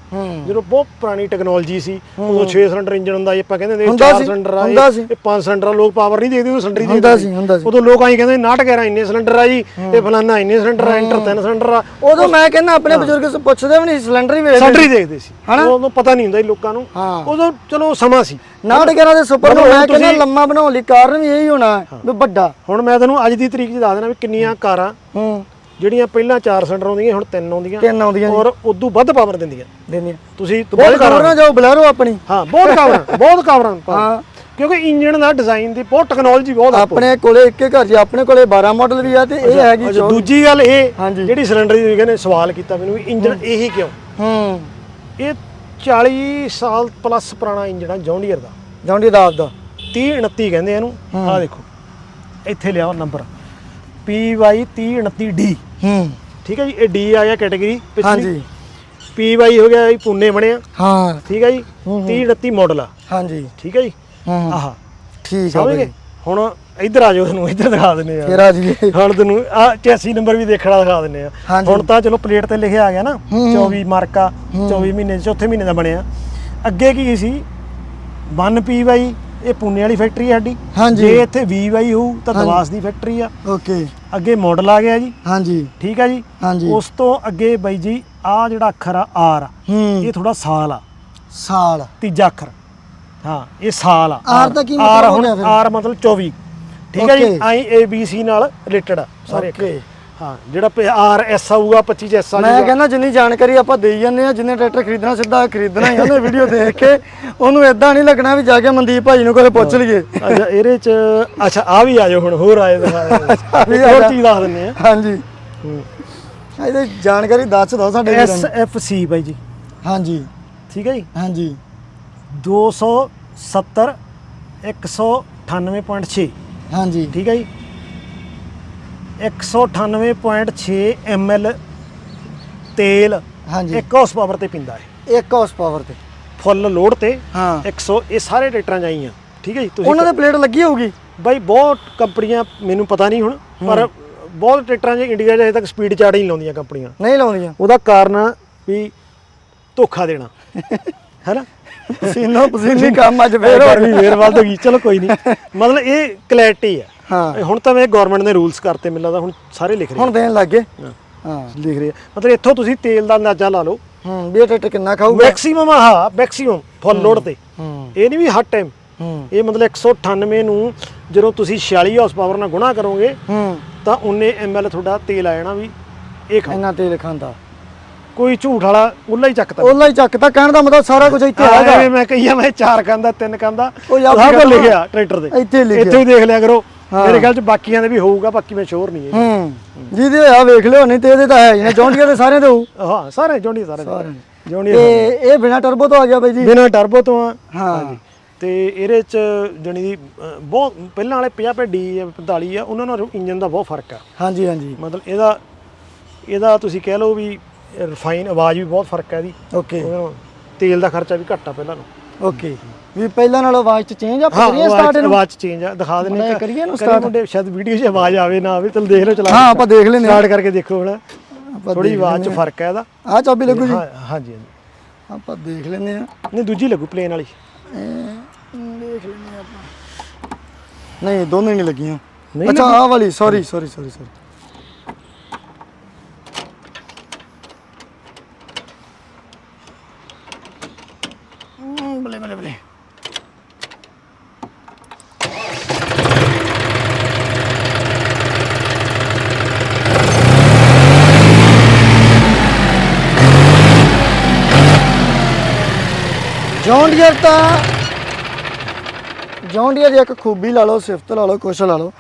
ਜਦੋਂ ਬਹੁਤ ਪੁਰਾਣੀ ਟੈਕਨੋਲੋਜੀ ਸੀ ਉਦੋਂ 6 ਸਿਲੰਡਰ ਇੰਜਨ ਹੁੰਦਾ ਸੀ ਆਪਾਂ ਕਹਿੰਦੇ ਨੇ ਹੁੰਦਾ 4 ਸੀ, ਸਿਲੰਡਰ ਆ ਹੁੰਦਾ ਸੀ। ਇਹ 5 ਸਿਲੰਡਰ ਲੋਕ ਪਾਵਰ ਨਹੀਂ ਦੇਖਦੇ ਉਹ ਸਿਲੰਡਰ ਹੀ ਹੁੰਦਾ ਦੇਖਦੇ ਸੀ ਹੁੰਦਾ ਸੀ। ਉਦੋਂ ਲੋਕ ਆਈ ਕਹਿੰਦੇ 69 ਇੰਨੇ ਸਿਲੰਡਰ ਆ ਜੀ ਇਹ ਫਲਾਨਾ ਇੰਨੇ ਸਿਲੰਡਰ ਆ ਇੰਟਰ ਤਿੰਨ ਸਿਲੰਡਰ ਆ। ਉਦੋਂ ਮੈਂ ਕਹਿੰਦਾ ਆਪਣੇ ਬਜ਼ੁਰਗ ਸ ਪੁੱਛਦੇ ਵੀ ਨਹੀਂ ਸਿਲੰਡਰ ਹੀ ਸਿਲੰਡਰ ਹੀ ਦੇਖਦੇ ਸੀ? ਉਦੋਂ ਪਤਾ ਨਹੀਂ ਹੁੰਦਾ ਸੀ ਲੋਕਾਂ ਨੂੰ। ਉਦੋਂ ਚਲੋ ਸਮਾਂ ਸੀ। 911 ਦੇ ਸੁਪਰ ਨੂੰ ਮੈਂ ਕਹਿੰਦਾ ਤੁਸੀਂ- ਲੰਮਾ ਬਣਾਉਣ ਲਈ ਕਾਰਨ ਵੀ ਇਹੀ ਹੋਣਾ ਵੀ ਵੱਡਾ। ਹੁਣ ਮੈਂ ਤੈਨੂੰ ਅੱਜ ਦੀ ਤਰੀਕ 'ਚ ਦੱਸ ਦੇਣਾ ਵੀ ਕਿੰਨੀਆਂ ਕਾਰਾਂ ਹੂੰ। ਜਿਹੜੀਆਂ ਪਹਿਲਾਂ 4 ਸਿਲੰਡਰ ਆਉਂਦੀਆਂ ਹੁਣ 3 ਆਉਂਦੀਆਂ ਤਿੰਨ ਆਉਂਦੀਆਂ ਔਰ ਉਦੋਂ ਵੱਧ ਪਾਵਰ ਦਿੰਦੀਆਂ। ਦਿੰਦੀਆਂ। ਤੁਸੀਂ ਬਹੁਤ ਕਾਰਾਂ ਨਾ ਜਾਓ ਬਲੈਰੋ ਆਪਣੀ। ਹਾਂ ਬਹੁਤ ਕਾਰਾਂ ਬਹੁਤ ਕਾਰਾਂ ਹਾਂ। ਕਿਉਂਕਿ ਇੰਜਨ ਦਾ ਡਿਜ਼ਾਈਨ ਦੀ ਬਹੁਤ ਟੈਕਨੋਲੋਜੀ ਬਹੁਤ ਆਪਣੇ ਕੋਲੇ ਇੱਕ ਘਰ 'ਚ ਆਪਣੇ ਕੋਲੇ 12 ਮਾਡਲ ਵੀ ਆ ਤੇ ਇਹ ਹੈਗੀ 24 ਦੂਜੀ ਗੱਲ ਇਹ। ਜਿਹੜੀ ਸਿਲੰਡਰ ਦੀ ਕਹਿੰਦੇ ਸਵਾਲ ਕੀਤਾ ਮੈਨੂੰ ਵੀ ਇੰਜਨ ਇਹੀ ਕਿਉਂ? ਹੂੰ। ਇਹ 40 ਸਾਲ ਪਲੱਸ ਪੁਰਾਣਾ ਇੰਜਨ ਆ ਜੌਂਡੀਅਰ ਦਾ। ਜੌਂਡੀ ਦਾ ਆਪਦਾ। 30 29 ਕਹਿੰਦੇ ਆ ਇਹਨੂੰ। ਆਹ ਦੇਖੋ। ਇੱਥੇ ਲਿਆਓ ਨੰਬਰ PY 3029D ਹੂੰ। ਠੀਕ ਹੈ ਜੀ? ਇਹ D ਆ ਗਿਆ ਕੈਟਾਗਰੀ ਹਾਂਜੀ। PY ਹੋ ਗਿਆ ਜੀ ਪੁਨੇ ਬਣਿਆ। ਹਾਂ। ਠੀਕ ਹੈ ਜੀ? 30 29 ਮਾਡਲ ਆ। ਹਾਂਜੀ। ਠੀਕ ਹੈ ਜੀ? ਹੂੰ ਆਹ। ਠੀਕ ਆ ਸਮਝ ਬਈ। ਹੁਣ ਇੱਧਰ ਆ ਜਾਓ ਤੁਹਾਨੂੰ ਇੱਧਰ ਦਿਖਾ ਦਿੰਨੇ ਆ। ਫੇਰ ਆ ਜੀ ਹੁਣ ਤੈਨੂੰ ਆ 86 ਨੰਬਰ ਵੀ ਦੇਖਣਾ ਦਿਖਾ ਦਿੰਨੇ ਆ। ਹੁਣ ਤਾਂ ਚਲੋ ਪਲੇਟ ਤੇ ਲਿਖਿਆ ਆ ਗਿਆ ਨਾ 24 ਮਾਰਕਾ 24 ਮਹੀਨੇ ਚੌਥੇ ਮਹੀਨੇ ਦਾ ਬਣਿਆ। ਅੱਗੇ ਕੀ ਸੀ? 1 ਪੀਵਾਈ ਇਹ ਪੁਣੇ ਵਾਲੀ ਫੈਕਟਰੀ ਹੈ ਸਾਡੀ। ਜੇ ਇੱਥੇ ਵੀਵਾਈ ਹੋਊ ਤਾਂ ਦਵਾਸ ਦੀ ਫੈਕਟਰੀ ਆ। ਓਕੇ। ਅੱਗੇ ਮਾਡਲ ਆ ਗਿਆ ਜੀ। ਹਾਂਜੀ। ਠੀਕ ਆ ਜੀ? ਹਾਂਜੀ। ਉਸ ਤੋਂ ਅੱਗੇ ਬਾਈ ਜੀ ਆ ਜਿਹੜਾ ਅੱਖਰ ਆ ਆਰ ਇਹ ਥੋੜਾ ਸਾਲ ਆ। ਸਾਲ। ਤੀਜਾ ਅੱਖਰ। ਹਾਂ ਇਹ ਸਾਲ ਆ। R ਦਾ ਕੀ ਮਤਲਬ R ਹੋ ਹੁਣ ਗਿਆ ਫਿਰ? R ਮਤਲਬ 24 ਠੀਕ ਹੈ ਜੀ? Okay. I A B C ਨਾਲ ਰਿਲੇਟਡ ਆ ਸਾਰੇ Okay. ਹਾਂ ਜਿਹੜਾ ਆਰ ਐਸ ਆਊਗਾ 25 ਚ ਐਸ ਆ ਮੈਂ ਕਹਿੰਦਾ ਜਿੰਨੀ ਜਾਣਕਾਰੀ ਆਪਾਂ ਦੇਈ ਜਾਂਦੇ ਆ ਜਿੰਨੇ ਟਰੈਕਟਰ ਖਰੀਦਣਾ ਸਿੱਧਾ ਖਰੀਦਣਾ ਹੀ ਆ, ਉਹਨੇ ਵੀਡੀਓ ਦੇਖ ਕੇ। ਉਹਨੂੰ ਇਦਾਂ ਨਹੀਂ ਲੱਗਣਾ ਵੀ ਜਾ ਕੇ ਮਨਦੀਪ ਭਾਈ ਨੂੰ ਕੋਲੇ ਪੁੱਛ ਲਈਏ। ਅੱਛਾ ਇਹਦੇ ਚ ਅੱਛਾ ਆ ਵੀ ਆ ਜਾਓ ਹੁਣ ਹੋਰ ਆਏ ਦਿਖਾ ਇੱਕ ਹੋਰ। ਚੀਜ਼ ਦੱਸ ਦਿੰਨੇ ਆ ਹਾਂਜੀ। ਇਹਦੇ ਜਾਣਕਾਰੀ ਦੱਸ ਦਿਓ ਸਾਡੇ ਵੀਰਾਂ ਐਸ ਨੂੰ। ਐਫ ਸੀ ਬਾਈ ਜੀ। ਹਾਂਜੀ। ਠੀਕ ਹੈ ਜੀ? ਹਾਂਜੀ। 270 198.6 ਹਾਂਜੀ। ਠੀਕ ਹੈ ਜੀ? 198.6 ml ਤੇਲ ਹਾਂਜੀ। ਇੱਕ ਹਾਰਸ ਪਾਵਰ ਤੇ ਪਿੰਦਾ ਹੈ। ਇੱਕ ਹਾਰਸ ਪਾਵਰ ਤੇ। ਫੁੱਲ ਲੋਡ ਤੇ ਹਾਂ। 100 ਇਹ ਸਾਰੇ ਟਰੈਕਟਰਾਂ ਜਾਈਆਂ ਠੀਕ ਹੈ ਜੀ? ਤੁਸੀਂ ਉਹਨਾਂ ਦੇ ਪਲੇਟ ਲੱਗੀ ਹੋਊਗੀ? ਬਾਈ ਬਹੁਤ ਕੰਪਨੀਆਂ ਮੈਨੂੰ ਪਤਾ ਨਹੀਂ ਹੁਣ ਪਰ ਬਹੁਤ ਟਰੈਕਟਰਾਂ 'ਚ ਇੰਡੀਆ 'ਚ ਅਜੇ ਤੱਕ ਸਪੀਡ ਚਾਰਟ ਹੀ ਨਹੀਂ ਲਾਉਂਦੀਆਂ ਕੰਪਨੀਆਂ। ਨਹੀਂ ਲਾਉਂਦੀਆਂ। ਉਹਦਾ ਕਾਰਨ ਵੀ ਧੋਖਾ ਦੇਣਾ। ਹੈਨਾ? ਪਸੀਨੋ ਪਸੀਨੀ ਕੰਮ ਅੱਜ ਫੇਰ ਹੋ ਗਰਮੀ ਫੇਰ ਵੱਧ ਗਈ। ਚਲੋ ਕੋਈ ਨਹੀਂ। ਮਤਲਬ ਇਹ ਕਲੈਰਿਟੀ ਆ। ਹਾਂ। ਹੁਣ ਤਾਂ ਵੇ ਗਵਰਨਮੈਂਟ ਨੇ ਰੂਲਸ ਕਰਤੇ ਮੈਨੂੰ ਲੱਗਦਾ ਹੁਣ ਸਾਰੇ ਲਿਖ ਰਹੇ ਹੁਣ ਦੇਣ ਲੱਗ ਗਏ। ਹਾਂ। ਹਾਂ। ਲਿਖ ਰਹੇ ਆ। ਮਤਲਬ ਇੱਥੋਂ ਤੁਸੀਂ ਤੇਲ ਦਾ ਅੰਦਾਜ਼ਾ ਲਾ ਲਓ। ਹੂੰ ਵੀ ਇਹ ਕਿੰਨਾ ਖਾਊਗਾ? ਮੈਕਸਿਮਮ ਆਹ ਮੈਕਸਿਮਮ ਫੁੱਲ ਲੋਡ ਤੇ। ਹੂੰ। ਇਹ ਨਹੀਂ ਵੀ ਹਰ ਟਾਈਮ ਹੂੰ। ਇਹ ਮਤਲਬ 198 ਨੂੰ ਜਦੋਂ ਤੁਸੀਂ 46 ਹਾਰਸ ਪਾਵਰ ਨਾਲ ਗੁਣਾ ਕਰੋਗੇ ਹੂੰ। ਤਾਂ ਉਹਨੇ ਐਮਐਲ ਤੁਹਾਡਾ ਤੇਲ ਆ ਜਾਣਾ ਵੀ ਇਹ ਇੰਨਾ ਤੇਲ ਖਾਂਦਾ। ਕੋਈ ਝੂਠ ਵਾਲਾ ਉੱਲਾ ਹੀ ਚੱਕਦਾ। ਉਹਲਾ ਹੀ ਚੱਕਦਾ ਕਹਿਣ ਦਾ ਮਤਲਬ ਸਾਰਾ ਕੁਝ ਇੱਥੇ ਐਵੇਂ ਹੈਗਾ ਮੈਂ ਕਹੀਆ ਮੈਂ ਚਾਰ ਕੰਦਾ ਤਿੰਨ ਕੰਦਾ ਸਭ ਲਿਖਿਆ ਟਰੈਕਟਰ ਦੇ ਇੱਥੇ ਲਿਖਿਆ। ਇੱਥੇ ਹੀ ਦੇਖ ਲਿਆ ਕਰੋ। ਮੇਰੇ ਖਿਆਲ ਚ ਬਾਕੀਆਂ ਦੇ ਵੀ ਹੋਊਗਾ ਬਾਕੀ ਮੈਂ ਸ਼ੋਰ ਨਹੀਂ ਹੈ ਹੂੰ। ਜਿਹਦੇ ਹੋਇਆ ਵੇਖ ਲਿਓ ਨਹੀਂ ਤੇ ਇਹਦੇ ਤਾਂ ਹੈ ਹੀ ਨਾ। ਜੌਂਡੀਆਂ ਦੇ ਸਾਰਿਆਂ ਦੇ ਹੋਊ। ਹਾਂ ਸਾਰੇ ਜੋਂਡੀ ਸਾਰੇ ਸਾਰੇ। ਜੋਂਡੀ ਤੇ ਇਹ ਬਿਨਾ ਟਰਬੋ ਤੋਂ ਆ ਗਿਆ ਬਾਈ ਜੀ। ਬਿਨਾ ਟਰਬੋ ਤੋਂ ਆ। ਹਾਂ। ਤੇ ਇਹਦੇ ਚ ਜਣੀ ਦੀ ਬਹੁਤ ਪਹਿਲਾਂ ਵਾਲੇ 50 ਪੇ ਡੀ 45 ਆ ਉਹਨਾਂ ਨਾਲ ਇੰਜਨ ਦਾ ਬਹੁਤ ਫ਼ਰਕ ਆ। ਹਾਂਜੀ ਹਾਂਜੀ। ਮਤਲਬ ਇਹਦਾ ਇਹਦਾ ਤੁਸੀਂ ਕਹਿ ਲਓ ਵੀ ਰਿਫਾਈਨ ਆਵਾਜ਼ ਵੀ ਬਹੁਤ ਫ਼ਰਕ ਹੈ ਇਹਦੀ। ਓਕੇ ਉਹਦੇ ਨਾਲੋਂ ਤੇਲ ਦਾ ਖਰਚਾ ਵੀ ਘੱਟ ਆ ਪਹਿਲਾਂ ਨਾਲੋਂ। ਓਕੇ ਵੀ ਪਹਿਲਾਂ ਨਾਲੋਂ ਆਵਾਜ਼ ਚ ਚੇਂਜ ਆ ਕਰੀਏ ਸਟਾਰਟ ਆਵਾਜ਼ ਇਹਨੂੰ? ਆਵਾਜ਼ ਚੇਂਜ ਆ ਦਿਖਾ ਮਾੜਾ ਜਿਹਾ ਕਰੀਏ ਇਹਨੂੰ start? ਮੁੰਡੇ ਸ਼ਾਇਦ ਵੀਡੀਓ 'ਚ ਆਵਾਜ਼ ਆਵੇ ਨਾ ਆਵੇ ਚਲ ਦੇਖ ਲਓ ਚਲਾ ਹਾਂ ਆਪਾਂ ਦੇਖ ਲੈਨੇ ਸਟਾਰਟ ਕਰਕੇ ਦੇਖੋ ਹੁਣ। ਥੋੜੀ ਆਵਾਜ਼ 'ਚ ਫ਼ਰਕ ਹੈ ਇਹਦਾ। ਆ ਚਾਬੀ ਲੱਗੂ ਜੀ। ਹਾਂ ਹਾਂਜੀ ਹਾਂਜੀ। ਆਪਾਂ ਦੇਖ ਲੈਨੇ ਆ ਨਹੀਂ ਦੂਜੀ ਲੱਗੂ ਪਲੇਨ ਵਾਲੀ। ਦੇਖ ਲੈਨੇ ਆਪਾਂ। ਨਹੀਂ ਦੋਨੇ ਨਹੀਂ ਲੱਗੀਆਂ। ਅੱਛਾ ਆਹ ਵਾਲੀ ਸੌਰੀ ਸੌਰੀ ਸੌਰੀ ਸੌਰੀ ਬਲੇ ਬਲੇ ਬਲੇ ਜੌਨ ਡੀਅਰ ਤਾਂ ਜੌਨ ਡੀਅਰ ਦੀ ਇੱਕ ਖੂਬੀ ਲਾ ਲਓ ਸਿਫਤ ਲਾ ਲਓ ਕੁਛ ਲਾ ਲਓ।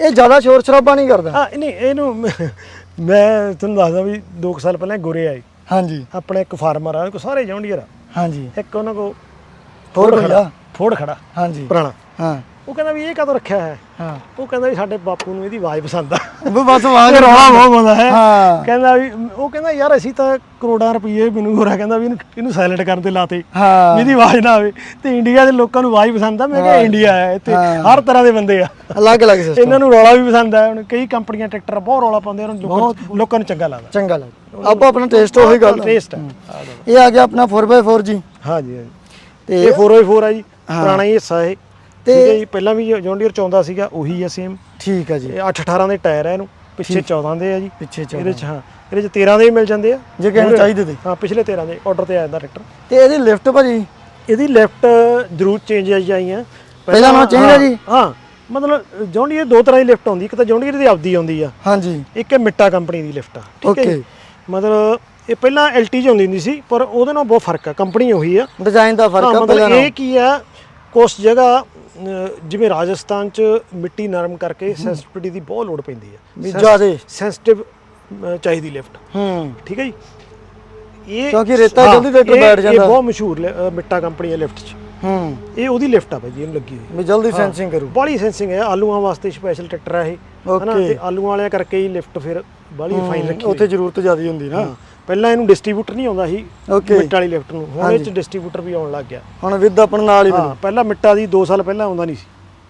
ਇਹ ਜ਼ਿਆਦਾ ਸ਼ੋਰ ਸ਼ਰਾਬਾ ਨਹੀਂ ਕਰਦਾ। ਹਾਂ ਨਹੀਂ ਇਹਨੂੰ ਮੈਂ ਤੁਹਾਨੂੰ ਦੱਸਦਾ ਵੀ 2 ਸਾਲ ਪਹਿਲਾਂ ਗੋਰੇ ਆਏ। ਹਾਂਜੀ। ਆਪਣੇ ਇੱਕ ਫਾਰਮਰ ਆ ਕੋ ਸਾਰੇ ਜੌਂਡੀਅਰ ਆ। ਹਾਂਜੀ। ਇੱਕ ਉਹਨਾਂ ਕੋ ਖੜਾ। ਖੜਾ ਫੋੜ ਖੜਾ। ਹਾਂਜੀ। ਪੁਰਾਣਾ। ਹਾਂ। ਉਹ ਕਹਿੰਦਾ ਵੀ ਇਹ ਕਦੋਂ ਰੱਖਿਆ ਹੈ? ਹਾਂ। ਉਹ ਕਹਿੰਦਾ ਵੀ ਸਾਡੇ ਬਾਪੂ ਨੂੰ ਇਹਦੀ ਆਵਾਜ਼ ਪਸੰਦ ਆ। ਉਹ ਬਸ ਆਵਾਜ਼ ਰੌਲਾ ਬਹੁਤ ਪਾਉਂਦਾ ਹੈ। ਹਾਂ। ਕਹਿੰਦਾ ਵੀ ਉਹ ਕਹਿੰਦਾ ਯਾਰ ਅਸੀਂ ਤਾਂ ਕਰੋੜਾਂ ਰੁਪਏ ਮੈਨੂੰ ਹੋਰਾ ਕਹਿੰਦਾ ਵੀ ਇਹਨੂੰ ਸਾਇਲੈਂਟ ਕਰਨ ਤੇ ਲਾਤੇ। ਹਾਂ। ਇਹਦੀ ਆਵਾਜ਼ ਨਾ ਆਵੇ। ਤੇ ਇੰਡੀਆ ਦੇ ਲੋਕਾਂ ਨੂੰ ਆਵਾਜ਼ ਪਸੰਦ ਆ। ਮੈਂ ਕਿਹਾ ਇੰਡੀਆ ਹੈ ਇੱਥੇ। ਹਾਂ। ਹਰ ਤਰ੍ਹਾਂ ਦੇ ਬੰਦੇ ਆ। ਅਲੱਗ ਅਲੱਗ ਸਿਸਟਮ ਇਹਨਾਂ ਨੂੰ ਰੌਲਾ ਵੀ ਪਸੰਦ ਆ। ਹੁਣ ਕਈ ਕੰਪਨੀਆਂ ਟਰੈਕਟਰ ਬਹੁਤ ਰੌਲਾ ਪਾਉਂਦੇ ਉਹਨਾਂ ਨੂੰ ਲੋਕਾਂ ਨੂੰ ਚੰਗਾ ਲੱਗਦਾ। ਚੰਗਾ ਲੱਗ ਆਪੋ ਆਪਣਾ ਟੇਸਟ ਉਹੀ ਗੱਲ। ਟੇਸਟ ਇਹ ਆ ਗਿਆ ਆਪਣਾ 4x4 ਜੀ। ਹਾਂਜੀ ਹਾਂਜੀ। ਤੇ ਇਹ 4x4 ਆ ਜੀ। ਹਾਂ। ਪੁਰਾਣਾ ਹੀ ਹਿੱਸਾ ਇਹ। ਤੇ- ਠੀਕ ਹੈ ਜੀ ਪਹਿਲਾਂ ਵੀ ਜੌਂਡੀਅਰ ਚਾਹੁੰਦਾ ਸੀਗਾ ਉਹੀ ਆ ਸੇਮ ਠੀਕ ਆ ਜੀ। ਇਹ 8 18 ਦੇ ਟਾਇਰ ਆ ਇਹਨੂੰ ਪਿੱਛੇ 14 ਦੇ ਆ ਜੀ। ਪਿੱਛੇ ਇਹਦੇ ਚੱਲ ਚ ਹਾਂ ਇਹਦੇ ਚ 13 ਦੇ ਵੀ ਮਿਲ ਜਾਂਦੇ ਆ। ਜੇ ਕਿਸੇ ਨੂੰ ਚਾਹੀਦੇ ਤੇ। ਹਾਂ ਪਿਛਲੇ 13 ਦੇ ਆਰਡਰ ਤੇ ਆ ਜਾਂਦਾ ਟਰੈਕਟਰ ਤੇ ਇਹਦੀ ਲਿਫਟ ਭਾਜੀ? ਇਹਦੀ ਲੈਫਟ ਜ਼ਰੂਰ ਚੇਂਜ ਆਈਆਂ ਪਹਿਲਾਂ ਨਾਲੋਂ change ਆ ਜੀ? ਹਾਂ ਮਤਲਬ ਜੌਂਡੀਅਰ ਦੋ ਤਰ੍ਹਾਂ ਦੀ ਲਿਫਟ ਆਉਂਦੀ ਇੱਕ ਤਾਂ ਜੌਂਡੀਅਰ ਦੀ ਆਪਦੀ ਆਉਂਦੀ ਆ। ਹਾਂਜੀ। ਇੱਕ ਹੈ ਮਿੱਟਾ ਕੰਪਨੀ ਦੀ ਲਿਫਟ ਆ ਠੀਕ ਹੈ? ਮਤਲਬ ਇਹ ਪਹਿਲਾਂ ਐਲਟੀ ਚ ਹੁੰਦੀ ਹੁੰਦੀ ਸੀ ਪਰ ਉਹਦੇ ਨਾਲ ਬਹੁਤ ਫ਼ਰਕ ਆ ਕੰਪਨੀ ਉਹੀ ਆ। ਡਿਜ਼ਾਈਨ ਦਾ ਫ਼ਰਕ ਹਾਂ, ਆ ਮਤਲਬ ਪਹਿਲਾਂ ਇਹ ਕੀ ਆ ਕੁਛ ਜਗ੍ਹਾ ਜਿਵੇਂ ਰਾਜਸਥਾਨ ਚ ਮਿੱਟੀ ਨਰਮ ਕਰਕੇ ਸੈਂਸਿਟਿਵਿਟੀ ਦੀ ਬਹੁਤ ਲੋੜ ਪੈਂਦੀ ਹੈ। ਵੀ ਜ਼ਿਆਦੇ। ਸੈਂਸਿਟਿਵ ਚਾਹੀਦੀ ਲਿਫਟ ਹੂੰ। ਠੀਕ ਹੈ ਜੀ? ਇਹ ਕਿਉਂਕਿ ਰੇਤਾ ਜਲਦੀ ਟਰੈਕਟਰ ਇਹ- ਬੈਠ ਇਹ ਜਾਂਦਾ। ਬਹੁਤ ਮਸ਼ਹੂਰ ਮਿੱਟਾ ਕੰਪਨੀ ਹੈ ਲਿਫਟ ਚ। ਹੂੰ। ਇਹ ਉਹਦੀ ਲਿਫਟ ਆ ਭਾਈ ਜੀ ਇਹਨੂੰ ਲੱਗੀ ਹੋਈ। ਵੀ ਜਲਦੀ ਸੈਂਸਿੰਗ ਕਰੂ। ਬਾਲੀ ਸੈਂਸਿੰਗ ਹੈ ਆਲੂਆਂ ਵਾਸਤੇ ਸਪੈਸ਼ਲ ਟਰੈਕਟਰ ਹੈ ਇਹ। ਹਨਾ. ਤੇ ਆਲੂਆਂ ਵਾਲਿਆਂ ਕਰਕੇ ਹੀ ਲਿਫਟ ਫਿਰ ਬਾਲੀ ਫਾਈਨ ਰੱਖੀ ਉੱਥੇ ਜ਼ਰੂਰਤ ਜ਼ਿਆਦੀ ਹੁੰਦੀ ਨਾ। ਪਹਿਲਾਂ ਇਹਨੂੰ ਡਿਸਟ੍ਰੀਬਿਊਟਰ ਨਹੀਂ ਆਉਂਦਾ ਸੀ Okay. ਮਿੱਟ ਵਾਲੀ ਲਿਫਟ ਨੂੰ। ਹੁਣ ਇਹ ਚ ਡਿਸਟ੍ਰੀਬਿਊਟਰ ਵੀ ਆਉਣ ਲੱਗ ਗਿਆ। ਹੁਣ ਵਿਦ ਆਪਣ ਨਾਲ ਹਾਂ ਪਹਿਲਾਂ ਮਿੱਟਾ ਦੀ 2 ਸਾਲ ਪਹਿਲਾਂ ਆਉਂਦਾ ਨਹੀਂ ਸੀ।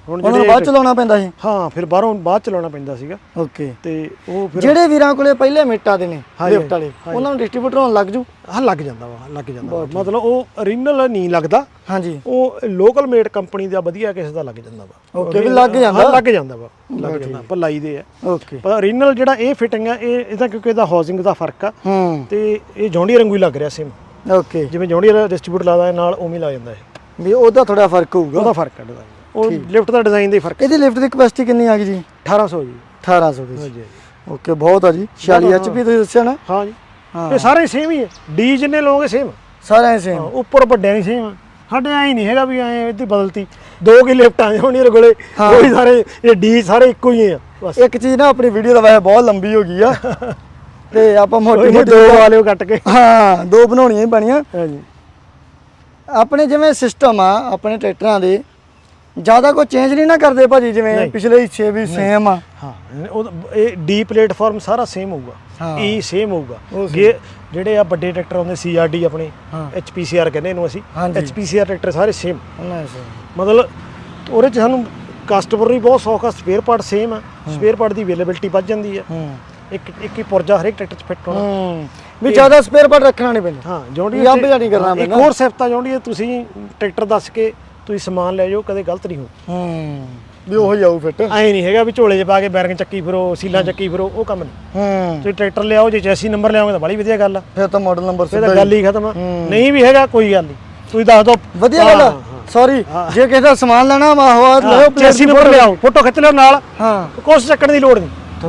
ਹੁਣ ਜਿਹੜੇ ਬਾਅਦ ਚਲਾਉਣਾ ਪੈਂਦਾ ਸੀ? ਹਾਂ ਫਿਰ ਬਾਹਰੋਂ ਬਾਅਦ ਚਲਾਉਣਾ ਪੈਂਦਾ ਸੀਗਾ। ਓਕੇ। ਤੇ ਉਹ ਫਿਰ ਜਿਹੜੇ ਵੀਰਾਂ ਕੋਲੇ ਪਹਿਲੇ ਮਿੱਟਾਂ ਦੇ ਨੇ ਲਿਫਟ ਵਾਲੇ ਉਹਨਾਂ ਨੂੰ ਡਿਸਟ੍ਰੀਬਿਊਟਰ ਹੋਣ ਲੱਗ ਜੂ? ਹਾਂ ਲੱਗ ਜਾਂਦਾ ਵਾ ਲੱਗ ਜਾਂਦਾ। ਮਤਲਬ ਉਹ ਓਰੀਜਨਲ ਨਹੀਂ ਲੱਗਦਾ। ਹਾਂਜੀ। ਉਹ ਲੋਕਲ ਮੇਡ ਕੰਪਨੀ ਦਾ ਵਧੀਆ ਕਿਸੇ ਦਾ ਲੱਗ ਜਾਂਦਾ ਵਾ। Okay, ਵੀ ਲੱਗ ਜਾਂਦਾ। ਹਾਂ, ਲੱਗ ਜਾਂਦਾ ਵਾ। ਲੱਗ ਜਾਂਦਾ ਪਰ ਲਾਈ ਦੇ ਆ। ਓਕੇ ਪਰ ਓਰੀਜਨਲ ਜਿਹੜਾ ਇਹ ਫਿਟਿੰਗ ਆ ਇਹ ਇਹਦਾ ਕਿਉਂਕਿ ਇਹਦਾ ਹਾਊਸਿੰਗ ਦਾ ਫ਼ਰਕ ਆ। ਹੂੰ। ਤੇ ਇਹ ਜੌਂਡੀ ਰੰਗੂ ਹੀ ਲੱਗ ਰਿਹਾ ਸੇਮ ਓਕੇ ਜਿਵੇਂ ਜੌਂਡੀ ਦਾ ਡਿਸਟ੍ਰੀਬਿਊਟਰ ਲਾਦਾ ਨਾਲ ਉਵੇਂ ਹੀ ਲੱਗ ਜਾਂਦਾ ਇਹ। ਵੀ ਉਹਦਾ ਥੋੜਾ ਫ਼ਰਕ ਹੋਊਗਾ। ਉਹਦਾ ਫ਼ਰਕ ਡਿਜ਼ਾਈਨ ਉਹ ਲਿਫਟ ਦਾ ਡਿਜ਼ਾਈਨ ਦਾ ਫ਼ਰਕ ਇਹਦੀ ਲਿਫਟ ਦੀ ਕਪੈਸਿਟੀ ਕਿੰਨੀ ਆ ਗਈ ਜੀ? 1800 ਜੀ। 1800 ਦੀ। ਹਾਂਜੀ ਓਕੇ ਬਹੁਤ ਆ ਜੀ। 46 ਐਚਪੀ ਤੁਸੀਂ ਦੱਸਿਆ ਨਾ? ਹਾਂ ਜੀ। ਹਾਂ। ਇਹ ਸਾਰੇ ਸੇਮ ਹੀ ਹੈ। ਡੀ ਜਿੰਨੇ ਲੋਗੇ ਸੇਮ ਸਾਰਿਆਂ ਸੇਮ ਉੱਪਰ ਵੱਡਿਆਂ ਦੀ ਸੇਮ ਸਾਡੇ ਐ ਨਹੀਂ ਹੈਗਾ ਵੀ ਐ ਇਹਦੀ ਬਦਲਤੀ। ਦੋ ਕੀ ਲਿਫਟਾਂ ਹੋਣੀ ਇਹਦੇ ਕੋਲੇ। ਹਾਂ। ਕੋਈ ਸਾਰੇ ਇਹ ਡੀ ਸਾਰੇ ਇੱਕੋ ਹੀ ਆ ਬਸ। ਇੱਕ ਚੀਜ਼ ਨਾ ਆਪਣੀ ਵੀਡੀਓ ਦਾ ਵੈਸੇ ਬਹੁਤ ਲੰਬੀ ਹੋ ਗਈ ਆ। ਤੇ ਆਪਾਂ ਮੋਟੀ ਮੋਟੀ ਦੋ ਵਾਲਿਓ ਕੱਟ ਕੇ। ਹਾਂ ਦੋ ਬਣਾਉਣੀਆਂ ਹੀ ਬਣੀਆਂ। ਹਾਂਜੀ। ਆਪਣੇ ਜਿਵੇਂ ਸਿਸਟਮ ਆ ਆਪਣੇ ਟਰੈਕਟਰਾਂ ਦੇ ਜ਼ਿਆਦਾ ਕੋਈ ਚੇਂਜ ਨਹੀਂ ਨਾ ਕਰਦੇ ਭਾਜੀ ਜਿਵੇਂ ਨਹੀਂ। ਪਿਛਲੇ ਹਿੱਸੇ ਵੀ ਸੇਮ ਆ ਹਾਂ ਉਹ ਇਹ ਡੀ ਪਲੇਟਫਾਰਮ ਸਾਰਾ ਸੇਮ ਹਾਂ। ਹੋਊਗਾ ਈ ਸੇਮ ਹੋਊਗਾ ਉਹ same। ਗੇ ਜਿਹੜੇ ਆ ਵੱਡੇ ਟਰੈਕਟਰ ਆਉਂਦੇ ਸੀਆਰਡੀ ਆਪਣੇ ਹਾਂ। ਐਚਪੀਸੀਆਰ ਕਹਿੰਦੇ ਇਹਨੂੰ ਅਸੀਂ ਹਾਂਜੀ। ਐਚਪੀਸੀਆਰ ਟਰੈਕਟਰ ਸਾਰੇ ਸੇਮ। ਮਤਲਬ ਉਹਦੇ ਚ ਸਾਨੂੰ ਕਸਟਮਰ ਵੀ ਬਹੁਤ ਸੌਖਾ ਸਪੇਅਰ ਪਾਰਟ ਸੇਮ ਆ ਸਪੇਅਰ ਪਾਰਟ ਦੀ ਅਵੇਲੇਬਿਲਟੀ ਵੱਧ ਜਾਂਦੀ ਆ ਹੂੰ ਇੱਕ ਇੱਕ ਹੀ ਪੁਰਜਾ ਹਰੇਕ ਟਰੈਕਟਰ ਚ ਫਿੱਟ ਹੋਣਾ ਹੂੰ ਵੀ ਜ਼ਿਆਦਾ ਸਪੇਅਰ ਪਾਰਟ ਰੱਖਣਾ ਨਹੀਂ ਪੈਂਦਾ ਹਾਂ ਜੌਂਡੀ ਵੀ ਅੰਬ ਜਾਣੀ ਕਰਨਾ ਇੱਕ ਪੈਂਦਾ। ਹੋਰ ਸਿਫਤਾਂ ਜੌਂਡੀ ਤੁਸੀਂ ਟਰੈਕਟਰ ਦੱਸ ਕੇ ਤੁਸੀਂ ਸਮਾਨ ਲੈ ਜਾਓ ਕਦੇ ਗਲਤ ਨਹੀਂ ਹੋ। ਹੂੰ। ਵੀ ਉਹ ਜਾਊ ਫਿੱਟ। ਐ ਨਹੀਂ ਹੈਗਾ ਵੀ ਝੋਲੇ 'ਚ ਪਾ ਕੇ ਬੈਰਿੰਗ ਚੱਕੀ ਫਿਰੋ ਸੀਲਾਂ ਚੱਕੀ ਫਿਰੋ ਉਹ ਕੰਮ ਨਹੀਂ। ਹੂੰ। ਤੁਸੀਂ ਟਰੈਕਟਰ ਲਿਆਓ ਜੇ ਚੈਸੀ ਨੰਬਰ ਲਿਆਓਗੇ ਤਾਂ ਬੜੀ ਵਧੀਆ ਗੱਲ ਆ। ਫਿਰ ਤਾਂ ਮਾਡਲ ਨੰਬਰ ਫਿਰ ਸਿੱਧਾ ਤਾਂ ਹੀ। ਗੱਲ ਹੀ ਖਤਮ ਆ। ਨਹੀਂ ਵੀ ਹੈਗਾ ਕੋਈ ਗੱਲ ਨਹੀਂ। ਤੁਸੀਂ ਦੱਸ ਦਿਓ। ਵਧੀਆ ਗੱਲ ਸੌਰੀ ਜੇ ਕਿਸੇ ਦਾ ਸਮਾਨ ਲੈਣਾ ਵਾ ਉਹ ਲਿਓ ਚੈਸੀ ਨੰਬਰ ਲਿਆਓ ਫੋਟੋ ਖਿੱਚ ਲਿਓ ਨਾਲ। ਹਾਂ। ਕੁਛ ਚੱਕਣ ਦੀ ਲੋੜ ਨਹੀਂ।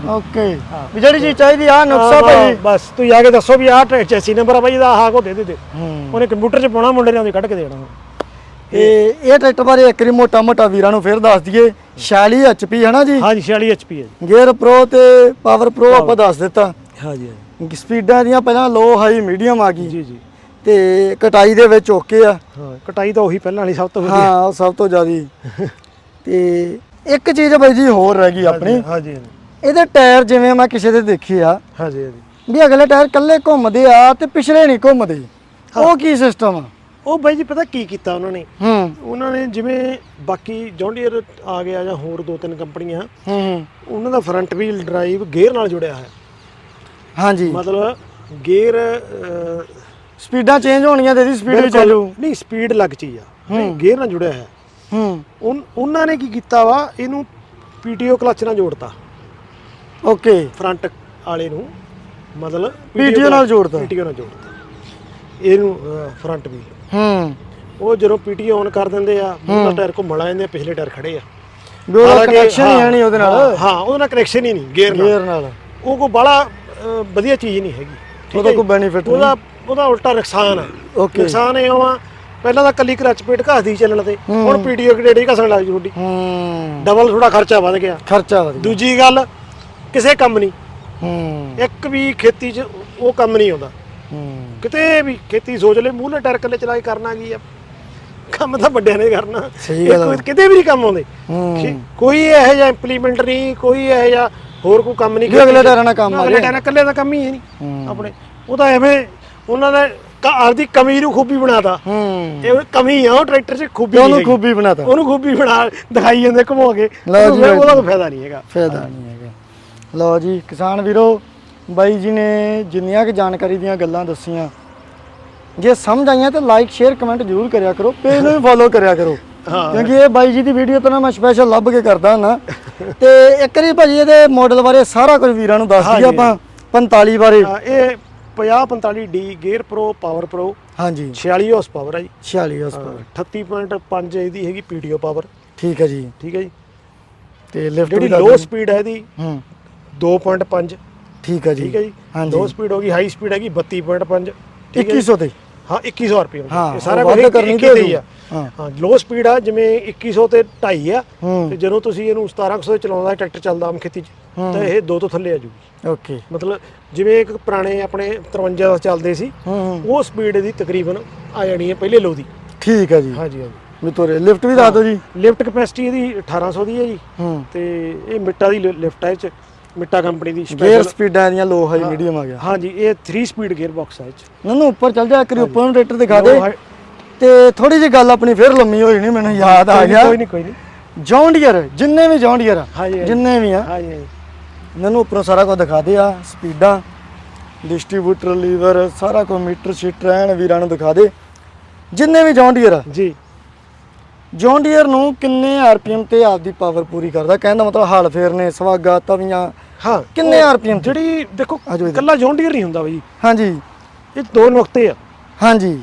ਓਕੇ। ਵੀ ਜਿਹੜੀ ਚੀਜ਼ ਚਾਹੀਦੀ ਆ ਨੁਕਸਾ ਭਾਈ। ਬਸ ਤੁਸੀਂ ਆ ਕੇ ਦੱਸੋ ਵੀ ਆਹ ਚੈਸੀ ਨੰਬਰ ਆ ਭਾਈ ਇਹਦਾ ਆਹ ਕੋ ਦੇ ਦੇ ਦੇ। ਹੂੰ। ਉਹਨੇ ਕੰਪਿਊਟਰ 'ਚ ਪਾਉਣਾ ਮੁੰਡੇ ਨੇ ਉਹਦੀ ਕੱਢ ਕੇ ਦੇਣਾ। ਇਹ ਇਹ ਟਰੈਕਟਰ ਬਾਰੇ ਇੱਕ ਵਾਰੀ ਮੋਟਾ ਮੋਟਾ ਵੀਰਾਂ ਨੂੰ ਫੇਰ ਦੱਸ ਦਈਏ। 46 HP ਹੈ ਨਾ ਜੀ? ਹਾਂਜੀ 46 HP ਹੈ ਗੇਅਰ ਪ੍ਰੋ ਤੇ ਪਾਵਰ ਪ੍ਰੋ ਆਪਾਂ ਦੱਸ ਦਿੱਤਾ। ਹਾਂਜੀ ਸਪੀਡਾਂ ਦੀਆਂ ਪਹਿਲਾਂ ਲੋ ਹਾਈ ਮੀਡੀਅਮ ਆ ਗਈ ਜੀ ਜੀ। ਤੇ ਕਟਾਈ ਦੇ ਵਿੱਚ ਓਕੇ ਆ। ਹਾਂ ਕਟਾਈ ਤਾਂ ਉਹੀ ਪਹਿਲਾਂ ਵਾਲੀ ਸਭ ਤੋਂ ਵਧੀਆ। ਹਾਂ ਸਭ ਤੋਂ ਜ਼ਿਆਦੀ। ਤੇ ਇੱਕ ਚੀਜ਼ ਬਾਈ ਜੀ ਹੋਰ ਰਹਿ ਗਈ ਆਪਣੀ। ਹਾਂਜੀ ਇਹਦੇ ਟਾਇਰ ਜਿਵੇਂ ਮੈਂ ਕਿਸੇ ਦੇ ਦੇਖੇ ਆ। ਹਾਂਜੀ ਹਾਂਜੀ। ਵੀ ਅਗਲੇ ਟਾਇਰ ਕੱਲੇ ਘੁੰਮਦੇ ਆ ਤੇ ਪਿਛਲੇ ਨਹੀਂ ਘੁੰਮਦੇ। ਉਹ ਕੀ ਸਿਸਟਮ ਆ? ਉਹ ਬਾਈ ਜੀ ਪਤਾ ਕੀ ਕੀਤਾ ਉਹਨਾਂ ਨੇ? ਹੂੰ। ਉਹਨਾਂ ਨੇ ਜਿਵੇਂ ਬਾਕੀ ਜੌਂਡੀਅਰ ਆ ਗਿਆ ਜਾਂ ਹੋਰ ਦੋ ਤਿੰਨ ਕੰਪਨੀਆਂ ਹੂੰ ਉਹਨਾਂ ਦਾ ਫਰੰਟ ਵੀਲ ਡਰਾਈਵ ਗੇਅਰ ਨਾਲ ਜੁੜਿਆ ਹੈ ਹਾਂਜੀ। ਮਤਲਬ ਗੇਅਰ ਸਪੀਡਾਂ ਚੇਂਜ ਹੋਣੀਆਂ ਤੇ ਇਹਦੀ ਸਪੀਡ ਵੀ ਚੱਲੂ ਨਹੀਂ ਸਪੀਡ ਲੱਗ ਚੀਜ਼ ਆ। ਗੇਅਰ ਨਾਲ ਜੁੜਿਆ ਹੈ। ਹੂੰ ਉਹਨਾਂ ਨੇ ਕੀ ਕੀਤਾ ਵਾ? ਇਹਨੂੰ ਪੀਟੀਓ ਕਲਚ ਨਾਲ ਜੋੜਤਾ। ਓਕੇ। ਫਰੰਟ ਵਾਲੇ ਨੂੰ। ਮਤਲਬ PTO ਨਾਲ ਜੋੜਤਾ। ਪੀਟੀਓ ਨਾਲ ਜੋੜਤਾ। ਇਹਨੂੰ ਫਰੰਟ ਵੀਲ। ਹੂੰ। ਉਹ ਜਦੋਂ ਪੀਟੀਓ ਔਨ ਕਰ ਦਿੰਦੇ ਆ ਉਹਦਾ ਟਾਇਰ ਘੁੰਮਣ ਲੱਗ ਜਾਂਦੇ ਆ ਪਿਛਲੇ ਟਾਇਰ ਖੜੇ ਆ। ਵੀ ਉਹਦਾ ਹਾਲਾਂਕਿ- ਕਨੈਕਸ਼ਨ ਹੀ ਹੈ ਨਹੀਂ ਉਹਦੇ ਨਾਲ। ਹਾਂ, ਹਾਂ ਉਹਦੇ ਨਾਲ ਕਨੈਕਸ਼ਨ ਹੀ ਨਹੀਂ ਗੇਅਰ ਨਾਲ। ਗੇਅਰ ਨਾਲ। ਉਹ ਕੋਈ ਬੜਾ ਵਧੀਆ ਚੀਜ਼ ਨਹੀਂ ਹੈਗੀ। ਠੀਕ ਉਹਦਾ ਹੈ ਜੀ? ਕੋਈ benefit ਨਹੀਂ। ਉਹਦਾ ਉਹਦਾ ਉਲਟਾ ਨੁਕਸਾਨ ਹੈ Okay. ਨੁਕਸਾਨ ਇਹ ਆ ਪਹਿਲਾਂ ਤਾਂ ਕੱਲੀ ਕਲਚ ਪੇਟ ਘਸਦੀ ਚੱਲਣ ਤੇ। ਹੁਣ ਪੀਟੀਓ ਕਿਹੜੀ ਘਸਣ ਲੱਗ ਜੂਡੀ ਹੂੰ। ਡਬਲ ਥੋੜਾ ਖਰਚਾ ਵੱਧ ਗਿਆ। ਖਰਚਾ ਵਧੀਆ ਦੂਜੀ ਗੱਲ ਕਿਸੇ ਕੰਮ ਨਹੀਂ। ਹੂੰ। ਇੱਕ ਵੀ ਖੇਤੀ 'ਚ ਉਹ ਕੰਮ ਨਹੀਂ ਆਉਂਦਾ। ਹੂੰ। ਕਿਤੇ ਵੀ ਖੇਤੀ ਸੋਚ ਲੈ ਮੂਹਲੇ ਟਾਇਰ ਕੱਲੇ ਚਲਾ ਕੇ ਕਰਨਾ ਕੀ ਆ ਕੰਮ ਤਾਂ ਵੱਡਿਆਂ ਨੇ ਕਰਨਾ ਸਹੀ ਇਹ ਗੱਲ ਆ। ਕੋਈ- ਕਿਤੇ ਵੀ ਨਹੀਂ ਕੰਮ ਆਉਂਦੇ ਹੂੰ ਖੇ- ਕੋਈ ਇਹੋ ਜਿਹਾ ਇੰਪਲੀਮੈਂਟ ਨਹੀਂ ਕੋਈ ਇਹੋ ਜਿਹਾ ਹੋਰ ਕੋਈ ਕੰਮ ਨਹੀਂ ਵੀ ਅਗਲੇ। ਟਾਇਰਾਂ ਨਾਲ ਕੰਮ ਆ ਅਗਲੇ ਰਿਹਾ। ਟਾਇਰਾਂ ਕੱਲੇ ਦਾ ਕੰਮ ਹੀ ਹੈ ਨਹੀਂ ਹੂੰ। ਆਪਣੇ ਉਹ ਤਾਂ ਐਵੇਂ ਉਹਨਾਂ ਨੇ ਕ- ਆਪਦੀ ਕਮੀ ਨੂੰ ਖੂਬੀ ਬਣਾਤਾ ਹੂੰ ਇਹ ਕਮੀ ਆ ਉਹ ਟਰੈਕਟਰ 'ਚ ਖੂਬੀ ਤੇ ਉਹਨੂੰ ਹੈਗੀ। ਖੂਬੀ ਬਣਾਤਾ ਉਹਨੂੰ ਖੂਬੀ ਬਣਾ ਦਿਖਾਈ ਜਾਂਦੇ ਘੁਮਾ ਕੇ ਲਓ ਜੀ, ਉਹਨੂੰ ਲਓ ਉਹਦਾ। ਕੋਈ ਫਾਇਦਾ ਨਹੀਂ ਹੈਗਾ ਫਾਇਦਾ ਨਹੀਂ ਹੈਗਾ ਲਓ ਜੀ ਕਿਸਾਨ ਵੀਰੋ ਬਾਈ ਜੀ ਨੇ ਜਿੰਨੀਆਂ ਕਿ ਜਾਣਕਾਰੀ ਦੀਆਂ ਗੱਲਾਂ ਦੱਸੀਆਂ ਜੇ ਸਮਝ ਆਈਆਂ ਤਾਂ ਲਾਈਕ ਸ਼ੇਅਰ ਕਮੈਂਟ ਜ਼ਰੂਰ ਕਰਿਆ ਕਰੋ ਪੇਜ ਨੂੰ ਵੀ ਫੋਲੋ ਕਰਿਆ ਕਰੋ। ਕਿਉਂਕਿ ਇਹ ਬਾਈ ਜੀ ਦੀ ਵੀਡੀਓ ਤਾਂ ਮੈਂ ਸਪੈਸ਼ਲ ਲੱਭ ਕੇ ਕਰਦਾ ਨਾ ਤੇ ਇੱਕ ਵਾਰੀ ਭਾਜੀ ਇਹਦੇ ਮਾਡਲ ਬਾਰੇ ਸਾਰਾ ਕੁਝ ਵੀਰਾਂ ਨੂੰ ਦੱਸ ਦਈਏ। ਆਪਾਂ 45 ਬਾਰੇ। ਇਹ 50 45 D gear pro power pro ਹਾਂਜੀ। 46 ਹਾਰਸ ਪਾਵਰ ਹੈ ਜੀ 46 ਹਾਰਸਪਾਵਰ 38.5 ਇਹਦੀ ਹੈਗੀ ਪੀਟੀਓ ਪਾਵਰ ਠੀਕ ਹੈ ਜੀ। ਠੀਕ ਹੈ ਜੀ। ਤੇ ਲਿਫਟ ਜਿਹੜੀ ਲੋ ਸਪੀਡ ਹੈ ਇਹਦੀ ਹੂੰ। 2.5 ਠੀਕ ਹੈ ਜੀ। ਠੀਕ ਹੈ ਜੀ। ਹਾਂਜੀ। ਲੋ ਸਪੀਡ ਹੋ ਗਈ ਹਾਈ ਸਪੀਡ ਹੈਗੀ 32.5 ਠੀਕ ਹੈ ਜੀ। 2100 ਤੇ। ਹਾਂ 2100 ਰੁਪਏ ਹਾਂ, ਇਹ ਸਾਰਾ ਕੁਝ ਕਰਨੀ ਤੇ ਹੀ ਆ। ਹਾਂ। ਹਾਂ ਲੋ ਸਪੀਡ ਆ ਜਿਵੇਂ 2100 ਤੇ 2.5 ਆ ਹੂੰ। ਤੇ ਜਦੋਂ ਤੁਸੀਂ ਇਹਨੂੰ 1700 ਤੇ ਚਲਾਉਂਦਾ ਟਰੈਕਟਰ ਚੱਲਦਾ ਆਮ ਖੇਤੀ 'ਚ ਤਾਂ ਇਹ 2 ਤੋਂ ਥੱਲੇ ਆ ਜੂਗੀ। ਓਕੇ। ਮਤਲਬ ਜਿਵੇਂ ਇੱਕ ਪੁਰਾਣੇ ਆਪਣੇ 53 ਦਾ ਚੱਲਦੇ ਸੀ ਹੂੰ ਉਹ ਸਪੀਡ ਇਹਦੀ ਤਕਰੀਬਨ ਆ ਜਾਣੀ ਹੈ ਪਹਿਲੇ ਲੋ ਦੀ। ਠੀਕ ਹੈ ਜੀ। ਹਾਂਜੀ ਹਾਂਜੀ। ਵੀ ਤੋਰੇ ਲਿਫਟ ਵੀ ਦੱਸ ਦਿਓ ਜੀ। ਲਿਫਟ ਕਪੈਸਿਟੀ ਇਹਦੀ 1800 ਦੀ ਹੈ ਜੀ। ਹੂੰ। ਤੇ ਇਹ ਮਿੱਟਾ ਦੀ ਲਿਫਟ ਹੈ ਇਹ ਚ। ਮਿੱਟਾ ਕੰਪਨੀ ਦੀ ਗੇਅਰ special- ਸਪੀਡਾਂ ਦੀਆਂ ਲੋ ਹਾਈ ਮੀਡੀਅਮ ਆ ਗਿਆ। ਹਾਂਜੀ ਇਹ 3 ਸਪੀਡ ਗੇਅਰ ਬਾਕਸ ਹੈ ਇਹ ਚ। ਨਨੂੰ ਉੱਪਰ ਚੱਲ ਜਾ ਕਰੀ ਉੱਪਰ ਨੂੰ ਟਰੈਕਟਰ ਦਿਖਾ ਦੇ। ਤੇ ਥੋੜੀ ਜਿਹੀ ਗੱਲ ਆਪਣੀ ਫੇਰ ਲੰਮੀ ਹੋਈ ਨਹੀਂ ਮੈਨੂੰ ਯਾਦ ਆ ਕੋਈ ਨੀ, ਗਿਆ। ਕੋਈ ਨਹੀਂ ਕੋਈ ਨਹੀਂ ਜੌਂਡੀਅਰ ਜਿੰਨੇ ਵੀ ਜੌਂਡੀਅਰ ਆ ਹਾਂਜੀ, ਹਾਂਜੀ। ਜਿੰਨੇ ਵੀ ਆ ਹਾਂਜੀ ਹਾਂਜੀ। ਮੈਨੂੰ ਉੱਪਰੋਂ ਸਾਰਾ ਕੁਝ ਦਿਖਾ ਦੇ ਆ ਸਪੀਡਾਂ ਡਿਸਟ੍ਰੀਬਿਊਟਰ ਲੀਵਰ ਸਾਰਾ ਕੁਝ ਮੀਟਰ ਸ਼ੀਟਰ ਐਨ ਵੀਰਾਂ ਨੂੰ ਦਿਖਾ ਦੇ। ਜਿੰਨੇ ਵੀ ਜੌਂਡੀਅਰ ਆ। ਜੀ। ਜੌਂਡੀਅਰ ਨੂੰ ਕਿੰਨੇ ਆਰਪੀਐਮ ਤੇ ਆਪਦੀ ਪਾਵਰ ਪੂਰੀ ਕਰਦਾ? ਕਹਿਣ ਦਾ ਮਤਲਬ ਹਾਲ ਫੇਰਨੇ ਸਵਾਗਾ ਤਵੀਆਂ ਹਾਂ ਕਿੰਨੇ RPM ਤੇ? ਜਿਹੜੀ ਦੇਖੋ ਆ ਜਾਓ ਇੱਧਰ। ਕੱਲਾ ਜੌਂਡੀਅਰ ਨਹੀਂ ਹੁੰਦਾ ਬਈ। ਹਾਂਜੀ। ਇਹ ਦੋ ਨੁਕਤੇ ਆ। ਹਾਂਜੀ।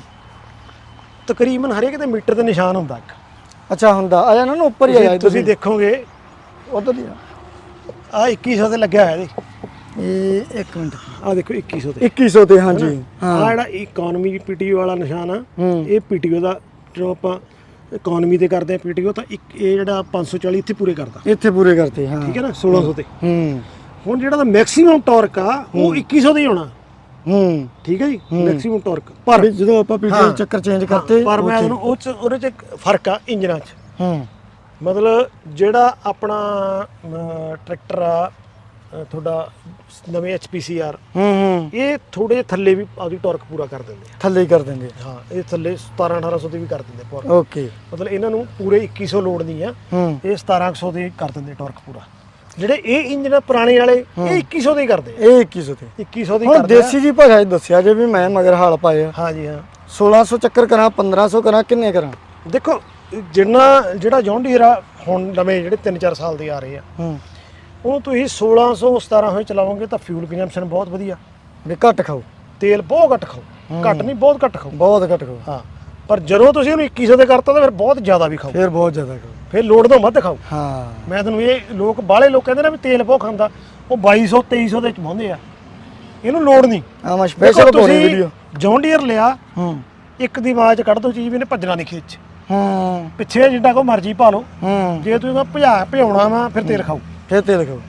ਤਕਰੀਬਨ ਹਰੇਕ ਦੇ ਮੀਟਰ ਤੇ ਨਿਸ਼ਾਨ ਹੁੰਦਾ ਇੱਕ। ਅੱਛਾ ਹੁੰਦਾ। ਆ ਜਾ ਨਾ ਉੱਪਰ ਹੀ ਆ ਤੁਸੀਂ- ਤੁਸੀਂ ਦੇਖੋਗੇ। ਉਧਰ ਹੀ ਆ। ਆ 2100 ਤੇ ਲੱਗਿਆ ਹੋਇਆ ਇਹਦੇ। ਇਹ ਇੱਕ ਮਿੰਟ। ਆ ਦੇਖੋ 2100 ਤੇ। 2100 ਤੇ ਹਾਂਜੀ। ਆ ਹਾਂ। ਜਿਹੜਾ ਇਕਨੋਮੀ ਪੀਟੀਓ ਵਾਲਾ ਨਿਸ਼ਾਨ ਆ ਹੂੰ। ਇਹ ਪੀਟੀਓ ਦਾ ਜੋ ਆਪਾਂ ਇਕਨੋਮੀ ਤੇ ਕਰਦੇ ਆ ਪੀਟੀਓ ਤਾਂ ਇੱਕ ਇਹ ਜਿਹੜਾ 540 ਇੱਥੇ ਪੂਰੇ ਕਰਦਾ। ਇੱਥੇ ਪੂਰੇ ਕਰਤੇ ਹਾਂ। ਠੀਕ ਹੈ ਨਾ? 1600 ਤੇ। ਹੂੰ। ਹੁਣ ਜਿਹੜਾ ਦਾ ਮੈਕਸਿਮਮ ਟਾਰਕ ਆ ਉਹ 2100 ਤੇ ਹੀ ਹੋਣਾ। ਹੂੰ। ਠੀਕ ਹੈ ਜੀ? ਮੈਕਸਿਮਮ ਟਾਰਕ ਪਰ ਜਦੋਂ ਆਪਾਂ ਪੀਟੀ ਹਾਂ। ਚੱਕਰ ਚੇਂਜ ਕਰਤੇ ਪਰ ਮੈਂ ਉਹਨੂੰ ਉਹ ਚ ਉਹਦੇ ਚ ਇੱਕ ਫ਼ਰਕ ਆ ਇੰਜਨਾਂ 'ਚ। ਹੂੰ। ਮਤਲਬ ਜਿਹੜਾ ਆਪਣਾ ਟਰੈਕਟਰ ਆ ਤੁਹਾਡਾ ਨਵੇਂ HPCR ਹੂੰ ਹੂੰ। ਇਹ ਥੋੜੇ ਜਿਹੇ ਥੱਲੇ ਵੀ ਆਪਦੀ ਟਾਰਕ ਪੂਰਾ ਕਰ ਦਿੰਦੇ ਥੱਲੇ ਹੀ ਕਰ ਦਿੰਦੇ ਆ। ਹਾਂ ਇਹ ਥੱਲੇ 17 1800 ਤੇ ਵੀ ਕਰ ਦਿੰਦੇ ਪੂਰਾ ਓਕੇ। ਮਤਲਬ ਇਹਨਾਂ ਨੂੰ ਪੂਰੇ 2100 ਲੋਡ ਨਹੀਂ ਆ। ਇਹ 1700 ਦੇ ਕਰ ਦਿੰਦੇ ਟਾਰਕ ਪੂਰਾ। ਜਿਹੜੇ ਇਹ ਇੰਜਨ ਪੁਰਾਣੇ ਵਾਲੇ ਇਹ 2100 ਦੇ ਕਰਦੇ ਆ। ਇਹ 2100 ਤੇ 2100 ਦੇ ਹੁਣ ਕਰਦੇ ਆ। ਦੇਸੀ ਜੀ ਭਾਸ਼ਾ 'ਚ ਦੱਸਿਆ ਜੇ ਵੀ ਮੈਂ ਮਗਰ ਹਾਲ ਪਾਏ ਆ। ਹਾਂ ਜੀ ਹਾਂ। 1600 ਚੱਕਰ ਕਰਾਂ 1500 ਕਰਾਂ ਕਿੰਨੇ ਕਰਾਂ? ਦੇਖੋ ਜਿੰਨਾ ਜਿਹੜਾ ਜੌਂਡੀਅਰ ਆ ਹੁਣ ਨਵੇਂ ਜਿਹੜੇ 3-4 ਸਾਲ ਦੇ ਆ ਰਹੇ ਆ ਹੂੰ। ਉਹ ਤੁਸੀਂ 1600 1700 ਚਲਾਵੋਗੇ ਤਾਂ ਫਿਊਲ ਕੰਜੰਪਸ਼ਨ ਬਹੁਤ ਵਧੀਆ। ਵੀ ਘੱਟ ਖਾਓ। ਤੇਲ ਬਹੁਤ ਘੱਟ ਖਾਓ। ਘੱਟ ਨਹੀਂ ਬਹੁਤ ਘੱਟ ਖਾਓ। ਬਹੁਤ ਘੱਟ ਖਾਓ। ਹਾਂ। ਪਰ ਜਦੋਂ ਤੁਸੀਂ ਉਹਨੂੰ 2100 ਦੇ ਕਰਤਾ ਤਾਂ ਫਿਰ ਬਹੁਤ ਜ਼ਿਆਦਾ ਵੀ ਖਾਓ। ਫਿਰ ਬਹੁਤ ਜ਼ਿਆਦਾ ਖਾਓ। ਫਿਰ ਲੋੜ ਤੋਂ ਵੱਧ ਖਾਓ। ਹਾਂ। ਮੈਂ ਤੁਹਾਨੂੰ ਇਹ ਲੋਕ ਬਾਹਲੇ ਲੋਕ ਕਹਿੰਦੇ ਨੇ ਵੀ ਤੇਲ ਬਹੁਤ ਖਾਂਦਾ। ਉਹ 2200 2300 ਦੇ ਚ ਪਾਉਂਦੇ ਆ। ਇਹਨੂੰ ਲੋੜ ਨਹੀਂ। ਆ ਮੈਂ ਸਪੈਸ਼ਲ ਪਾਉਣੀ ਵੀਡੀਓ ਜੌਂਡੀਅਰ ਲਿਆ ਹੂੰ। ਇੱਕ ਦੀ ਆਵਾਜ਼ ਕੱਢ ਦੋ ਚੀਜ਼ ਵੀ ਇਹਨੇ ਭੱਜਣਾ ਨਹੀਂ ਖੇਤ ਚ। ਹੂੰ। ਪਿੱਛੇ ਜਿੱਡਾ ਕੋ ਮਰਜ਼ੀ ਪਾ ਲਓ। ਹੂੰ। ਜੇ ਤੁਸੀਂ ਕਹੋ ਭਜਾ ਭਜਾਉਣਾ ਵਾ ਫਿਰ ਤੇਲ ਖਾਓ। ਫਿਰ ਤੇਲ ਖਾਓ।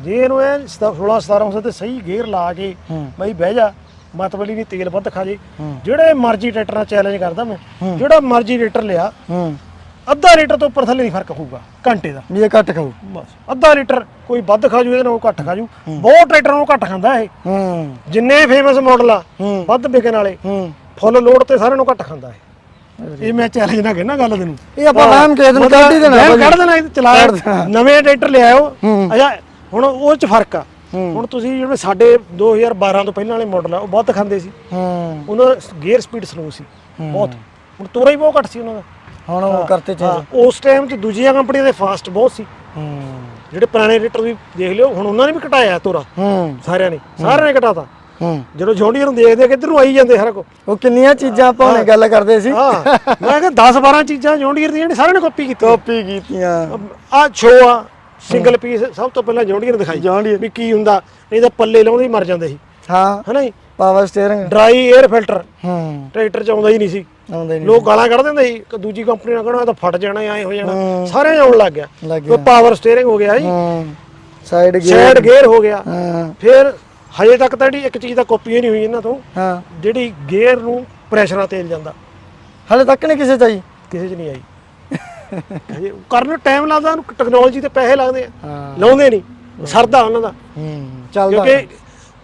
ਜੇ ਇਹਨੂੰ ਇਹ 16 1700 ਤੇ ਸਹੀ ਗੇਅਰ ਲਾ ਕੇ ਬਈ ਬਹਿ ਜਾ ਮਤਬਲੀ ਨਹੀਂ ਤੇਲ ਵੱਧ ਖਾ ਜੇ। ਜਿਹੜੇ ਮਰਜ਼ੀ ਟਰੈਕਟਰ ਚੈਲੰਜ ਕਰਦਾ ਮੈਂ ਜਿਹੜਾ ਮਰਜ਼ੀ ਟਰੈਕਟਰ ਲਿਆ ਅੱਧਾ ਲੀਟਰ ਤੋਂ ਉੱਪਰ ਥੱਲੇ ਨਹੀਂ ਫ਼ਰਕ ਹੋਊਗਾ ਘੰਟੇ ਦਾ। ਵੀ ਇਹ ਘੱਟ ਖਾਓ ਬਸ ਅੱਧਾ ਲੀਟਰ ਕੋਈ ਵੱਧ ਖਾ ਜੂ ਇਹਦੇ ਨਾਲੋਂ ਘੱਟ ਖਾ ਜੂ। ਬਹੁਤ ਟਰੈਕਟਰ ਨਾਲੋਂ ਘੱਟ ਖਾਂਦਾ ਇਹ। ਹੂੰ। ਜਿੰਨੇ ਫੇਮਸ ਮਾਡਲ ਆ ਵੱਧ ਵਿਕਣ ਵਾਲੇ ਹੂੰ। ਫੁੱਲ ਲੋਡ ਤੇ ਸਾਰਿਆਂ ਨੂੰ ਘੱਟ ਖਾਂਦਾ ਇਹ। ਇਹ ਮੈਂ ਚੈਲੰਜ ਨਾ ਕਹਿਣਾ ਗੱਲ ਤੈਨੂੰ। ਇਹ ਆਪਾਂ ਵਹਿਮ ਕਿਸੇ ਦਿਨ ਕੱਢ ਹੀ ਦੇਣਾ। ਕੱਢ ਦੇਣਾ ਇਹ ਚਲਾ। ਨਵੇਂ ਟਰੈਕਟਰ ਲਿਆਓ। ਅੱਛਾ ਹੁਣ ਉਹ ਚ ਫ਼ਰਕ ਆ। ਹੁਣ ਤੁਸੀਂ ਜਿਹੜੇ ਸਾਡੇ 2012 ਤੋਂ ਪਹਿਲਾਂ ਵਾਲੇ ਮਾਡਲ ਆ ਉਹ ਬਹੁਤ ਖਾਂਦੇ ਸੀ। ਹੂੰ। ਉਹਨਾਂ ਦਾ ਗੇਅਰ ਸਪੀਡ ਸਲੋ ਸੀ। ਬਹੁਤ। ਹੁਣ ਤੋਰਾ ਹੀ ਬਹੁਤ ਘੱਟ ਸੀ ਉਹਨਾਂ ਦਾ। ਹੁਣ ਉਹ ਕਰਤੇ ਚੇਂਜ ਉਸ ਟਾਈਮ 'ਚ ਦੂਜੀਆਂ ਕੰਪਨੀਆਂ ਦੇ ਫਾਸਟ ਬਹੁਤ ਸੀ। ਹੂੰ। ਜਿਹੜੇ ਪੁਰਾਣੇ ਰੇਟਰ ਵੀ ਦੇਖ ਲਿਓ ਹੁਣ ਉਹਨਾਂ ਨੇ ਵੀ ਘਟਾਇਆ ਤੋਰਾ। ਹੂੰ। ਸਾਰਿਆਂ ਨੇ ਸਾਰਿਆਂ ਨੇ ਘਟਾਤਾ। ਹੂੰ। ਜਦੋਂ ਜੌਂਡੀਅਰ ਨੂੰ ਦੇਖਦੇ ਆ ਕਿ ਇੱਧਰ ਨੂੰ ਆਈ ਜਾਂਦੇ ਸਾਰਾ ਕੋ। ਉਹ ਕਿੰਨੀਆਂ ਚੀਜ਼ਾਂ ਆਪਾਂ ਹੁਣੇ ਗੱਲ ਕਰਦੇ ਸੀ। ਹਾਂ। ਮੈਂ ਕਿਹਾ 10 12 ਚੀਜ਼ਾਂ ਜੌਂਡੀਅਰ ਦੀਆਂ ਸਾਰਿਆਂ ਨੇ ਕਾਪੀ ਕੀਤੀ ਕਾਪੀ ਕੀਤੀਆਂ। ਆ ਛੋ ਆ ਸਿੰਗਲ ਪੀਸ ਸਭ ਤੋਂ ਪਹਿਲਾਂ ਜੌਂਡੀਅਰ ਦਿਖਾਈ। ਜੌਂਡੀਅਰ। ਵੀ ਕੀ ਹੁੰਦਾ ਨਹੀਂ ਤਾਂ ਪੱਲੇ ਲਾਉਂਦੇ ਹੀ ਮਰ ਜਾਂਦੇ ਸੀ। ਹਾਂ। ਹਨਾ power steering dry air filter ਹੂੰ। ਟਰੈਕਟਰ ਚ ਆਉਂਦਾ ਹੀ ਨਹੀਂ ਸੀ। ਆਉਂਦੇ ਨਹੀਂ ਲੋਕ ਗਾਲਾਂ ਕੱਢ ਦਿੰਦੇ ਸੀ ਕਿ ਦੂਜੀ ਕੰਪਨੀ ਨਾਲ ਕਹਣਾ ਤਾਂ ਫਟ ਜਾਣਾ ਐ ਹੋ ਜਾਣਾ। ਹੂੰ। ਸਾਰਿਆਂ ਨੂੰ ਆਉਣ ਲੱਗ ਗਿਆ। ਲੱਗ ਕੋਈ ਪਾਵਰ ਸਟੀਅਰਿੰਗ ਹੋ ਗਿਆ ਜੀ। ਹੂੰ। ਸਾਈਡ ਗੇਅਰ ਸਾਈਡ ਗੇਅਰ ਹੋ ਗਿਆ। ਹਾਂ। ਫਿਰ ਹਜੇ ਤੱਕ ਤਾਂ ਜਿਹੜੀ ਇੱਕ ਚੀਜ਼ ਦਾ ਕਾਪੀ ਹੀ ਨਹੀਂ ਹੋਈ ਇਹਨਾਂ ਤੋਂ। ਹਾਂ। ਜਿਹੜੀ ਗੇਅਰ ਨੂੰ ਪ੍ਰੈਸ਼ਰ ਤੇਲ ਜਾਂਦਾ। ਹਲੇ ਤੱਕ ਨਹੀਂ ਕਿਸੇ ਚਾਹੀ ਕਿਸੇ 'ਚ ਨਹੀਂ ਆਈ। ਹਜੇ ਕਰਨ ਨੂੰ ਟਾਈਮ ਲੱਗਦਾ ਉਹਨੂੰ ਟੈਕਨੋਲੋਜੀ ਤੇ ਪੈਸੇ ਲੱਗਦੇ ਆ। ਹਾਂ। ਲਾਉਂਦੇ ਨਹੀਂ। ਸਰਦਾ ਉਹਨਾਂ ਦਾ। ਹੂੰ। ਚੱਲਦਾ। ਕਿਉਂਕਿ